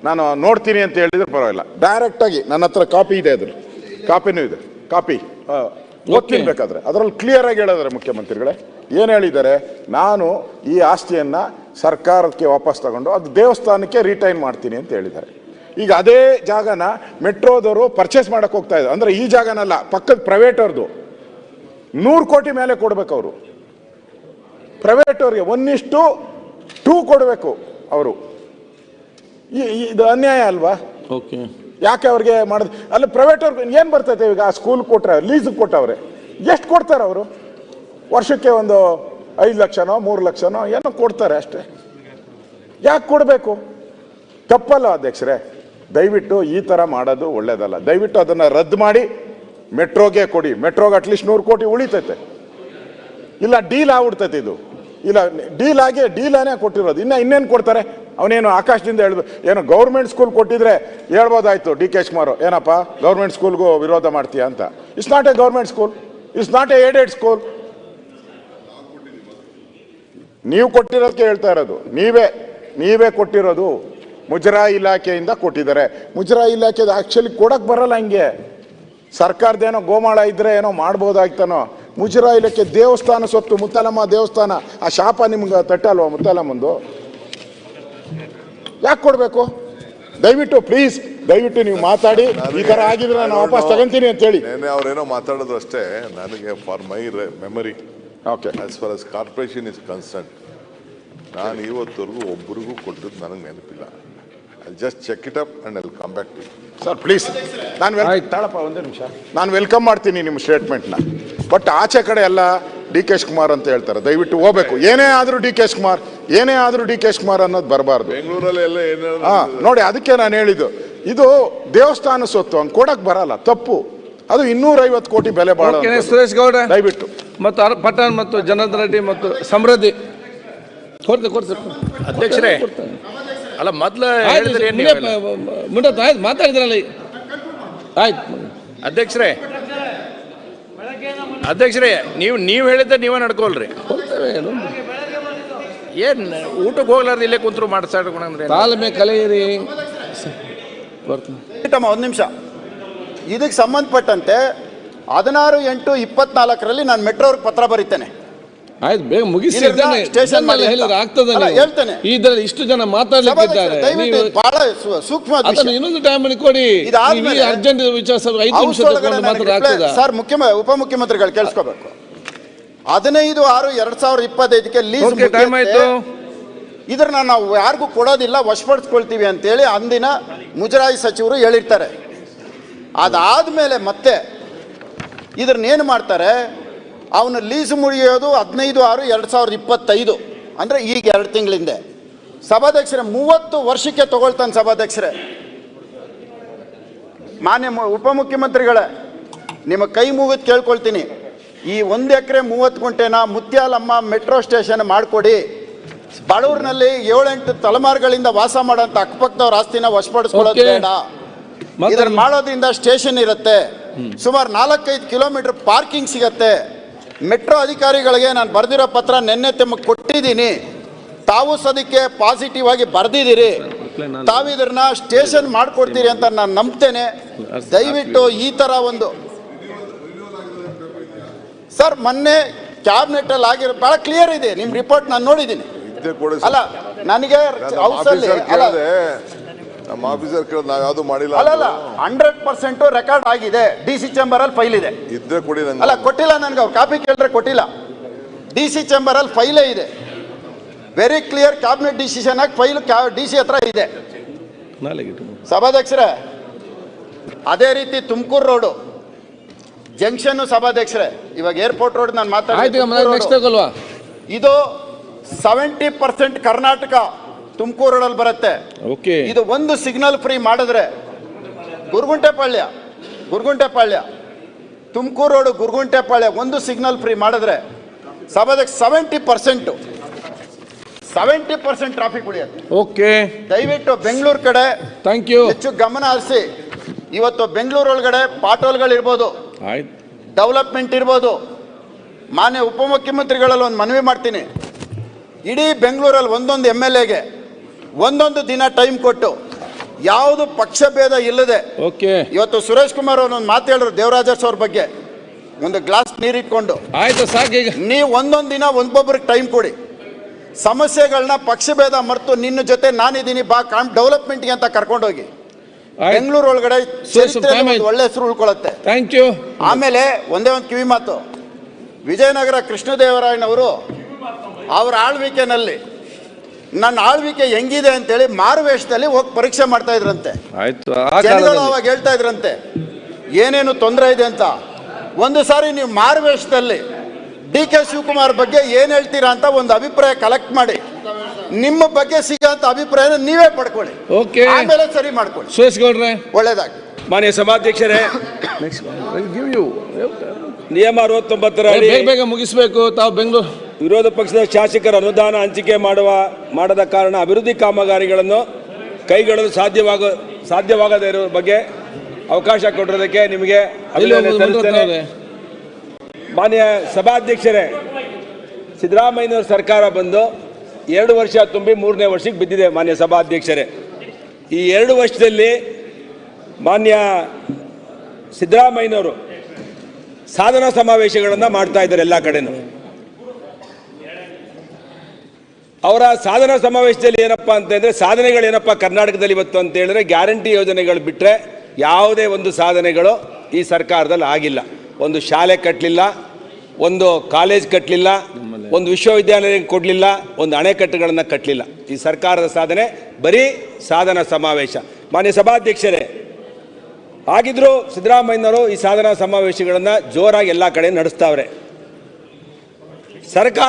ನಾನು ನೋಡ್ತೀನಿ ಅಂತ ಹೇಳಿದ್ರೆ ಪರವಾಗಿಲ್ಲ. ಡೈರೆಕ್ಟಾಗಿ ನನ್ನ ಹತ್ರ ಕಾಪಿ ಇದೆ ಅದ್ರ ಕಾಪಿನೂ ಇದೆ. ಕಾಪಿ. ಓದ್ತೀನಿ ಬೇಕಾದ್ರೆ ಅದರಲ್ಲಿ ಕ್ಲಿಯರ್ ಆಗಿ ಹೇಳಿದ್ದಾರೆ ಮುಖ್ಯಮಂತ್ರಿಗಳೇ ಏನು ಹೇಳಿದ್ದಾರೆ? ನಾನು ಈ ಆಸ್ತಿಯನ್ನ ಸರ್ಕಾರಕ್ಕೆ ವಾಪಸ್ ತಗೊಂಡು ಅದು ದೇವಸ್ಥಾನಕ್ಕೆ ರಿಟೈನ್ ಮಾಡ್ತೀನಿ ಅಂತ ಹೇಳಿದ್ದಾರೆ. ಈಗ ಅದೇ ಜಾಗನ ಮೆಟ್ರೋದವರು ಪರ್ಚೇಸ್ ಮಾಡಕ್ಕೆ ಹೋಗ್ತಾ ಇದ್ದಾರೆ. ಅಂದ್ರೆ ಈ ಜಾಗನಲ್ಲ ಪಕ್ಕದ ಪ್ರೈವೇಟ್ ಅವ್ರದ್ದು ನೂರು ಕೋಟಿ ಮೇಲೆ ಕೊಡ್ಬೇಕು ಅವರು. ಪ್ರೈವೇಟ್ ಅವ್ರಿಗೆ ಒಂದಿಷ್ಟು ಟೂ ಕೊಡಬೇಕು ಅವರು. ಇದು ಅನ್ಯಾಯ ಅಲ್ವಾ? ಓಕೆ ಯಾಕೆ ಅವ್ರಿಗೆ ಮಾಡೋದು? ಅಲ್ಲಿ ಪ್ರೈವೇಟ್ ಅವ್ರಿಗೆ ಏನು ಬರ್ತೈತೆ ಈಗ ಸ್ಕೂಲ್ ಕೊಟ್ಟರೆ ಲೀಸ್ ಕೊಟ್ಟವ್ರೆ? ಎಷ್ಟು ಕೊಡ್ತಾರೆ ಅವರು? ವರ್ಷಕ್ಕೆ ಒಂದು ಐದು ಲಕ್ಷನೋ, ಮೂರು ಲಕ್ಷನೋ, ಏನೋ ಕೊಡ್ತಾರೆ ಅಷ್ಟೇ. ಯಾಕೆ ಕೊಡಬೇಕು? ತಪ್ಪಲ್ಲ ಅಧ್ಯಕ್ಷರೇ. ದಯವಿಟ್ಟು ಈ ಥರ ಮಾಡೋದು ಒಳ್ಳೇದಲ್ಲ. ದಯವಿಟ್ಟು ಅದನ್ನು ರದ್ದು ಮಾಡಿ, ಮೆಟ್ರೋಗೆ ಕೊಡಿ. ಮೆಟ್ರೋಗೆ ಅಟ್ಲೀಸ್ಟ್ ನೂರು ಕೋಟಿ ಉಳಿತೈತೆ. ಇಲ್ಲ ಡೀಲ್ ಆಗ್ಬಿಡ್ತೈತೆ ಇದು. ಇಲ್ಲ ಡೀಲ್ ಆಗಿ ಡೀಲನೇ ಕೊಟ್ಟಿರೋದು. ಇನ್ನು ಇನ್ನೇನು ಕೊಡ್ತಾರೆ? ಅವನೇನು ಆಕಾಶದಿಂದ ಹೇಳಿದ್ರು, ಏನು ಗೌರ್ಮೆಂಟ್ ಸ್ಕೂಲ್ ಕೊಟ್ಟಿದ್ರೆ ಹೇಳ್ಬೋದಾಯ್ತು ಡಿ ಕೆ ಶಿವಕುಮಾರ್ ಏನಪ್ಪ? ಗೌರ್ಮೆಂಟ್ ಸ್ಕೂಲ್ಗೂ ವಿರೋಧ ಮಾಡ್ತೀಯ ಅಂತ. It's not a government school it's not a aided school ನೀವು ಕೊಟ್ಟಿರೋದಕ್ಕೆ ಹೇಳ್ತಾ ಇರೋದು. ನೀವೇ ನೀವೇ ಕೊಟ್ಟಿರೋದು. ಮುಜರಾಯಿ ಇಲಾಖೆಯಿಂದ ಕೊಟ್ಟಿದ್ದಾರೆ. ಮುಜರಾಯಿ ಇಲಾಖೆ ಆ್ಯಕ್ಚುಲಿ ಕೊಡಕ್ ಬರಲ್ಲ ಹಂಗೆ. ಸರ್ಕಾರದೇನೋ ಗೋಮಾಳ ಇದ್ದರೆ ಏನೋ ಮಾಡ್ಬೋದಾಗ್ತಾನೋ ಮುಜರಾ ಇಲಾಖೆ ದೇವಸ್ಥಾನ ಸೊತ್ತು ಮುತ್ತಲಮ್ಮ ದೇವಸ್ಥಾನ ಆ ಶಾಪ ನಿಮ್ಗೆ ತಟ್ಟಲ್ವಾ ಮುತ್ತಲಮ್ಮಂದು? ಯಾಕೆ ಕೊಡಬೇಕು? ದಯವಿಟ್ಟು ಪ್ಲೀಸ್ ದಯವಿಟ್ಟು ನೀವು ಮಾತಾಡಿ ಈ ಥರ ಆಗಿದ್ರೆ ನಾನು ವಾಪಸ್ ತಗೊಂತೀನಿ ಅಂತ ಹೇಳಿ. ನೆನ್ನೆ ಅವ್ರೇನೋ ಮಾತಾಡೋದು ಅಷ್ಟೇ ನನಗೆ for my memory okay as for us corporation is concern ನಾನು ಇವತ್ತವರೆಗೂ ಒಬ್ಬರಿಗೂ ಕೊಟ್ಟದ್ದು ನನಗೆ ನೆನಪಿಲ್ಲ. I just check it up and I come back to sir please ನಾನು ವೆಲ್ ತಾಳಪ್ಪ ಒಂದೇ ನಿಮಿಷ. ನಾನು ವೆಲ್ಕಮ್ ಮಾಡ್ತೀನಿ ನಿಮ್ಮ ಸ್ಟೇಟ್ಮೆಂಟ್ನ ಬಟ್ ಆಚೆ ಕಡೆ ಎಲ್ಲ ಡಿ ಕೆ ಕುಮಾರ್ ಅಂತ ಹೇಳ್ತಾರೆ. ದಯವಿಟ್ಟು ಹೋಗ್ಬೇಕು. ಏನೇ ಆದರೂ ಡಿ ಕೆ ಕುಮಾರ್ ಏನೇ ಆದರೂ ಡಿ ಕೆ ಕುಮಾರ್ ಅನ್ನೋದು ಬರಬಾರ್ದು. ಬೆಂಗಳೂರಲ್ಲಿ ಎಲ್ಲ ಹಾ ನೋಡಿ ಅದಕ್ಕೆ ನಾನು ಹೇಳಿದ್ದು. ಇದು ದೇವಸ್ಥಾನ ಸೊತ್ತು ಹಂಗೆ ಕೊಡಕ್ ಬರಲ್ಲ ತಪ್ಪು. ಅದು ಇನ್ನೂರೈವತ್ತು ಕೋಟಿ ಬೆಲೆ ಬಾಳ ಓಕೆ ಸುರೇಶ್ ಗೌಡ. ದಯವಿಟ್ಟು. ಮತ್ತು ಪಟ್ಟಣ ಪಠಾಣ್ ಮತ್ತು ಜನಾರ್ದನ್ ರೆಡ್ಡಿ ಮತ್ತು ಸಮೃದ್ಧಿ. ಕೊಡ್ತೆ ಕೊಡ್ತೆ. ಅಧ್ಯಕ್ಷರೇ. ಅಲ್ಲ ಮೊದ್ಲು ಆಯ್ತು ಮಾತಾಡಿದ್ರಲ್ಲ ಆಯ್ತು ಅಧ್ಯಕ್ಷರೇ ಅಧ್ಯಕ್ಷರೇ ನೀವು ನೀವು ಹೇಳಿದ್ದ ನೀವೇ ನಡ್ಕೊಳ್ರಿ. ಏನು? ಏನ್ ಊಟಕ್ಕೆ ಹೋಗ್ಲಾರ್ದು ಇಲ್ಲೇ ಕುಂತ್ರು ಮಾಡ್ಸಾಡ್ಕೊಂಡ್ರೆ ತಾಳ್ಮೆ ಕಲೆಯಿರಿ. ಬರ್ತೀನಿ ಇಟ್ಟಮ್ಮ ಒಂದು ನಿಮಿಷ. ಇದಕ್ಕೆ ಸಂಬಂಧಪಟ್ಟಂತೆ ಹದಿನಾರು ಎಂಟು ಇಪ್ಪತ್ನಾಲ್ಕರಲ್ಲಿ ನಾನು ಮೆಟ್ರೋರ್ಗೆ ಪತ್ರ ಬರೀತೇನೆ. ಆಯ್ತು ಬೇಗ ಮುಗಿಸಿ. ಇದನ್ನ ಸ್ಟೇಷನ್ ಮೇಲೆ ಹೇಳಿದ್ರೆ. ಆಗ್ತದೆ ಹೇಳ್ತೇನೆ. ಇದ್ರಲ್ಲಿ ಇಷ್ಟು ಜನ ಮಾತಾಡ್ಲಿಕ್ಕಿದ್ದಾರೆ ನೀವು ಬಹಳ ಸೂಕ್ಷ್ಮ ಅದನ್ನು ವಿಷಯ. ಇನ್ನೊಂದು ಟೈಮ್ ಕೊಡಿ. ಇದಾದ್ಮೇಲೆ ಅರ್ಜೆಂಟ್ ವಿಚಾರ ಐದು ನಿಮಿಷ ಮಾತಾಡ ಸರ್ ಮುಖ್ಯ ಉಪಮುಖ್ಯಮಂತ್ರಿಗಳು ಕೇಳಿಸ್ಕೋಬೇಕು. ಹದಿನೈದು ಆರು ಎರಡ್ ಸಾವಿರದ ಇಪ್ಪತ್ತೈದಕ್ಕೆ ಲೀಸ್ ಟೈಮ್ ಆಯ್ತು. ಇದ್ರನ್ನ ನಾವು ಯಾರಿಗೂ ಕೊಡೋದಿಲ್ಲ ವಶಪಡಿಸ್ಕೊಳ್ತೀವಿ ಅಂತೇಳಿ ಅಂದಿನ ಮುಜರಾಯಿ ಸಚಿವರು ಹೇಳಿರ್ತಾರೆ. ಅದಾದ್ಮೇಲೆ ಮತ್ತೆ ಇದ್ರನ್ನೇನು ಮಾಡ್ತಾರೆ? ಅವನು ಲೀಸ್ ಮುಗಿಯೋದು ಹದಿನೈದು ಆರು ಎರಡು ಸಾವಿರದ ಇಪ್ಪತ್ತೈದು. ಅಂದರೆ ಈಗ ಎರಡು ತಿಂಗಳಿಂದೆ. ಸಭಾಧ್ಯಕ್ಷರೇ ಮೂವತ್ತು ವರ್ಷಕ್ಕೆ ತಗೊಳ್ತಾನೆ ಸಭಾಧ್ಯಕ್ಷರೇ. ಮಾನ್ಯ ಉಪಮುಖ್ಯಮಂತ್ರಿಗಳೇ ನಿಮ್ಮ ಕೈ ಮುಗಿದು ಕೇಳ್ಕೊಳ್ತೀನಿ. ಈ ಒಂದು ಎಕರೆ ಮೂವತ್ತು ಗುಂಟೆನ ಮುತ್ಯಾಲಮ್ಮ ಮೆಟ್ರೋ ಸ್ಟೇಷನ್ ಮಾಡಿಕೊಡಿ. ಬಾಳೂರಿನಲ್ಲಿ ಏಳೆಂಟು ತಲೆಮಾರುಗಳಿಂದ ವಾಸ ಮಾಡೋಂಥ ಅಕ್ಕಪಕ್ಕದವ್ರ ಆಸ್ತಿನ ವಶಪಡಿಸ್ಕೊಳ್ಳೋದು. ಬೇಡ. ಇದನ್ನ ಮಾಡೋದ್ರಿಂದ ಸ್ಟೇಷನ್ ಇರುತ್ತೆ. ಸುಮಾರು ನಾಲ್ಕೈದು ಕಿಲೋಮೀಟರ್ ಪಾರ್ಕಿಂಗ್ ಸಿಗತ್ತೆ. ಮೆಟ್ರೋ ಅಧಿಕಾರಿಗಳಿಗೆ ನಾನು ಬರೆದಿರೋ ಪತ್ರ ನಿನ್ನೆ ತಮಗೆ ಕೊಟ್ಟಿದ್ದೀನಿ. ತಾವು ಸದಕ್ಕೆ ಪಾಸಿಟಿವ್ ಆಗಿ ಬರೆದಿದ್ದೀರಿ. ತಾವು ಇದನ್ನ ಸ್ಟೇಷನ್ ಮಾಡಿಕೊಡ್ತೀರಿ ಅಂತ ನಾನು ನಂಬ್ತೇನೆ. ದಯವಿಟ್ಟು ಈ ಥರ ಒಂದು ಸರ್ ಮೊನ್ನೆ ಕ್ಯಾಬಿನೆಟ್ ಅಲ್ಲಿ ಆಗಿರೋ ಭಾಳ ಕ್ಲಿಯರ್ ಇದೆ. ನಿಮ್ಮ ರಿಪೋರ್ಟ್ ನಾನು ನೋಡಿದ್ದೀನಿ. ಅಲ್ಲ ನನಗೆ ನಮ್ಮ ಹೌಸ್ ಅಲ್ಲಿ ನಮ್ಮ ಆಫೀಸರ್ ಕೇಳಿದ್ ನಾವು ಯಾವ್ದು ಮಾಡಿಲ್ಲ ಅಲ್ಲ. ಹಂಡ್ರೆಡ್ ಪರ್ಸೆಂಟ್ ರೆಕಾರ್ಡ್ ಆಗಿದೆ. ಡಿ ಸಿ ಚೇಂಬರ್ ಅಲ್ಲಿ ಫೈಲ್ ಇದೆ. ಇದ್ರೆ ಕೊಡಿ ಅಲ್ಲ ಕೊಟ್ಟಿಲ್ಲ ನನ್ಗೆ ಅವ್ರು ಕಾಪಿ ಕೇಳಿದ್ರೆ ಕೊಟ್ಟಿಲ್ಲ. ಡಿ ಸಿ ಚೇಂಬರ್ ಅಲ್ಲಿ ಫೈಲೇ ಇದೆ. ವೆರಿ ಕ್ಲಿಯರ್ ಕ್ಯಾಬಿನೆಟ್ ಡಿಸಿಷನ್ ಆಗಿ ಫೈಲ್ ಡಿ ಸಿ ಹತ್ರ ಇದೆ. ಸಭಾಧ್ಯಕ್ಷರೇ ಅದೇ ರೀತಿ ತುಮಕೂರು ರೋಡು ಜಂಕ್ಷನ್ ಸಭಾಧ್ಯಕ್ಷರೇ ಇವಾಗ ಏರ್ಪೋರ್ಟ್ ರೋಡ್ ನಾನು ಮಾತಾಡ್ತೀನಿ ಇದು ಸೆವೆಂಟಿ ಪರ್ಸೆಂಟ್ ಕರ್ನಾಟಕ. ತುಮಕೂರು ರೋಡಲ್ಲಿ ಬರುತ್ತೆ. ಓಕೆ ಇದು ಒಂದು ಸಿಗ್ನಲ್ ಫ್ರೀ ಮಾಡಿದ್ರೆ ಗುರುಗುಂಟೆಪಾಳ್ಯ ಗುರುಗುಂಟೆಪಾಳ್ಯ ತುಮಕೂರು ರೋಡು ಗುರುಗುಂಟೆಪಾಳ್ಯ ಒಂದು ಸಿಗ್ನಲ್ ಫ್ರೀ ಮಾಡಿದ್ರೆ ಸಭಾದಕ್ಕೆ seventy percent seventy percent traffic ಉಳಿಯುತ್ತೆ. ಓಕೆ ದಯವಿಟ್ಟು ಬೆಂಗಳೂರು ಕಡೆ ಥ್ಯಾಂಕ್ ಯು ಹೆಚ್ಚು ಗಮನ ಹರಿಸಿ. ಇವತ್ತು ಬೆಂಗಳೂರು ಒಳಗಡೆ ಪಾಟೋಲ್ಗಳಿರ್ಬೋದು ಆಯ್ತು. ಡೆವಲಪ್ಮೆಂಟ್ ಇರ್ಬೋದು. ಮಾನ್ಯ ಉಪಮುಖ್ಯಮಂತ್ರಿಗಳಲ್ಲಿ ಒಂದು ಮನವಿ ಮಾಡ್ತೀನಿ. ಇಡೀ ಬೆಂಗಳೂರಲ್ಲಿ ಒಂದೊಂದು ಎಂ ಎಲ್ ಎಗೆ ಒಂದೊಂದು ದಿನ ಟೈಮ್ ಕೊಟ್ಟು ಯಾವುದು ಪಕ್ಷಭೇದ ಇಲ್ಲದೆ ಓಕೆ ಇವತ್ತು ಸುರೇಶ್ ಕುಮಾರ್ ಒಂದು ಮಾತು ಹೇಳಿದ್ರು ದೇವರಾಜರ್ಸ್ ಅವ್ರ ಬಗ್ಗೆ. ಒಂದು ಗ್ಲಾಸ್ ನೀರಿಟ್ಕೊಂಡು ಆಯ್ತು ಸಾಕೀಗ ನೀವು ಒಂದೊಂದು ದಿನ ಒಬ್ಬೊಬ್ರಿಗೆ ಟೈಮ್ ಕೊಡಿ. ಸಮಸ್ಯೆಗಳನ್ನ ಪಕ್ಷಭೇದ ಮರೆತು ನಿನ್ನ ಜೊತೆ ನಾನಿದ್ದೀನಿ ಬಾ ಕಾಮ್ ಡೆವಲಪ್ಮೆಂಟ್ಗೆ ಅಂತ ಕರ್ಕೊಂಡೋಗಿ. ಬೆಂಗಳೂರು ಒಳಗಡೆ ಒಂದು ಒಳ್ಳೆ ಹೆಸರು ಉಳ್ಕೊಳ್ಳುತ್ತೆ ಥ್ಯಾಂಕ್ ಯು ಆಮೇಲೆ ಒಂದೇ ಒಂದು ಕಿವಿ ಮಾತು. ವಿಜಯನಗರ ಕೃಷ್ಣದೇವರಾಯನವರು ಅವರ ಆಳ್ವಿಕೆನಲ್ಲಿ ನನ್ನ ಆಳ್ವಿಕೆ ಹೆಂಗಿದೆ ಅಂತೇಳಿ ಮಾರುವೇಷದಲ್ಲಿ ಹೋಗಿ ಪರೀಕ್ಷೆ ಮಾಡ್ತಾ ಇದ್ರಂತೆ. ಆಯ್ತು ಆ ಜನಗಳು ಕಾಲದಲ್ಲಿ ಅವಾಗ ಹೇಳ್ತಾ ಇದ್ರಂತೆ ಏನೇನು ತೊಂದರೆ ಇದೆ ಅಂತ. ಒಂದು ಸಾರಿ ನೀವು ಮಾರುವೇಷದಲ್ಲಿ ಡಿ ಕೆ ಶಿವಕುಮಾರ್ ಬಗ್ಗೆ ಏನು ಹೇಳ್ತೀರಾ ಅಂತ ಒಂದು ಅಭಿಪ್ರಾಯ ಕಲೆಕ್ಟ್ ಮಾಡಿ. ನಿಮ್ಮ ಬಗ್ಗೆ ಸಿಗೋಂಥ ಅಭಿಪ್ರಾಯನ ನೀವೇ ಪಡ್ಕೊಳ್ಳಿ. ಓಕೆ ಆಮೇಲೆ ಸರಿ ಮಾಡ್ಕೊಳ್ಳಿ. ಸುರೇಶ್ ಗೌಡ್ರೆ. ಒಳ್ಳೇದಾಗಿ ಮಾನ್ಯ ಸಭಾಧ್ಯಕ್ಷರೇ. ನೆಕ್ಸ್ಟ್ ಗಿವ್ ಯು ನಿಯಮ ಅರವತ್ತೊಂಬತ್ತರ ಅಡಿ ಬೇಗ ಬೇಗ ಮುಗಿಸ್ಬೇಕು ತಾವು ಬೆಂಗಳೂರು ವಿರೋಧ ಪಕ್ಷದ ಶಾಸಕರ ಅನುದಾನ ಹಂಚಿಕೆ ಮಾಡುವ ಮಾಡದ ಕಾರಣ ಅಭಿವೃದ್ಧಿ ಕಾಮಗಾರಿಗಳನ್ನು ಕೈಗೊಳ್ಳಲು ಸಾಧ್ಯವಾಗ ಸಾಧ್ಯವಾಗದೇ ಇರುವ ಬಗ್ಗೆ ಅವಕಾಶ ಕೊಟ್ಟಿರೋದಕ್ಕೆ ನಿಮಗೆ ಅಭಿನಂದನೆ ಸಲ್ಲಿಸ್ತೇನೆ. ಮಾನ್ಯ ಸಭಾಧ್ಯಕ್ಷರೇ ಸಿದ್ದರಾಮಯ್ಯನವರ ಸರ್ಕಾರ ಬಂದು ಎರಡು ವರ್ಷ ತುಂಬಿ ಮೂರನೇ ವರ್ಷಕ್ಕೆ ಬಿದ್ದಿದೆ ಮಾನ್ಯ ಸಭಾಧ್ಯಕ್ಷರೇ ಈ ಎರಡು ವರ್ಷದಲ್ಲಿ ಮಾನ್ಯ ಸಿದ್ದರಾಮಯ್ಯನವರು ಸಾಧನಾ ಸಮಾವೇಶಗಳನ್ನು ಮಾಡ್ತಾ ಇದ್ದಾರೆ ಎಲ್ಲ ಕಡೆನೂ. ಅವರ ಸಾಧನಾ ಸಮಾವೇಶದಲ್ಲಿ ಏನಪ್ಪಾ ಅಂತಂದರೆ ಸಾಧನೆಗಳು ಏನಪ್ಪಾ ಕರ್ನಾಟಕದಲ್ಲಿ ಇವತ್ತು ಅಂತ ಹೇಳಿದ್ರೆ, ಗ್ಯಾರಂಟಿ ಯೋಜನೆಗಳು ಬಿಟ್ಟರೆ ಯಾವುದೇ ಒಂದು ಸಾಧನೆಗಳು ಈ ಸರ್ಕಾರದಲ್ಲಿ ಆಗಿಲ್ಲ. ಒಂದು ಶಾಲೆ ಕಟ್ಟಲಿಲ್ಲ ಒಂದು ಕಾಲೇಜ್ ಕಟ್ಟಲಿಲ್ಲ ಒಂದು ವಿಶ್ವವಿದ್ಯಾಲಯ ಕೊಡಲಿಲ್ಲ, ಒಂದು ಅಣೆಕಟ್ಟುಗಳನ್ನು ಕಟ್ಟಲಿಲ್ಲ ಈ ಸರ್ಕಾರದ ಸಾಧನೆ ಬರೀ ಸಾಧನ ಸಮಾವೇಶ. ಮಾನ್ಯ ಸಭಾಧ್ಯಕ್ಷರೇ ಆಗಿದ್ರೂ ಸಿದ್ದರಾಮಯ್ಯನವರು ಈ ಸಾಧನಾ ಸಮಾವೇಶಗಳನ್ನು ಜೋರಾಗಿ ಎಲ್ಲ ಕಡೆ ನಡೆಸ್ತಾವ್ರೆ. ಸರ್ಕಾರ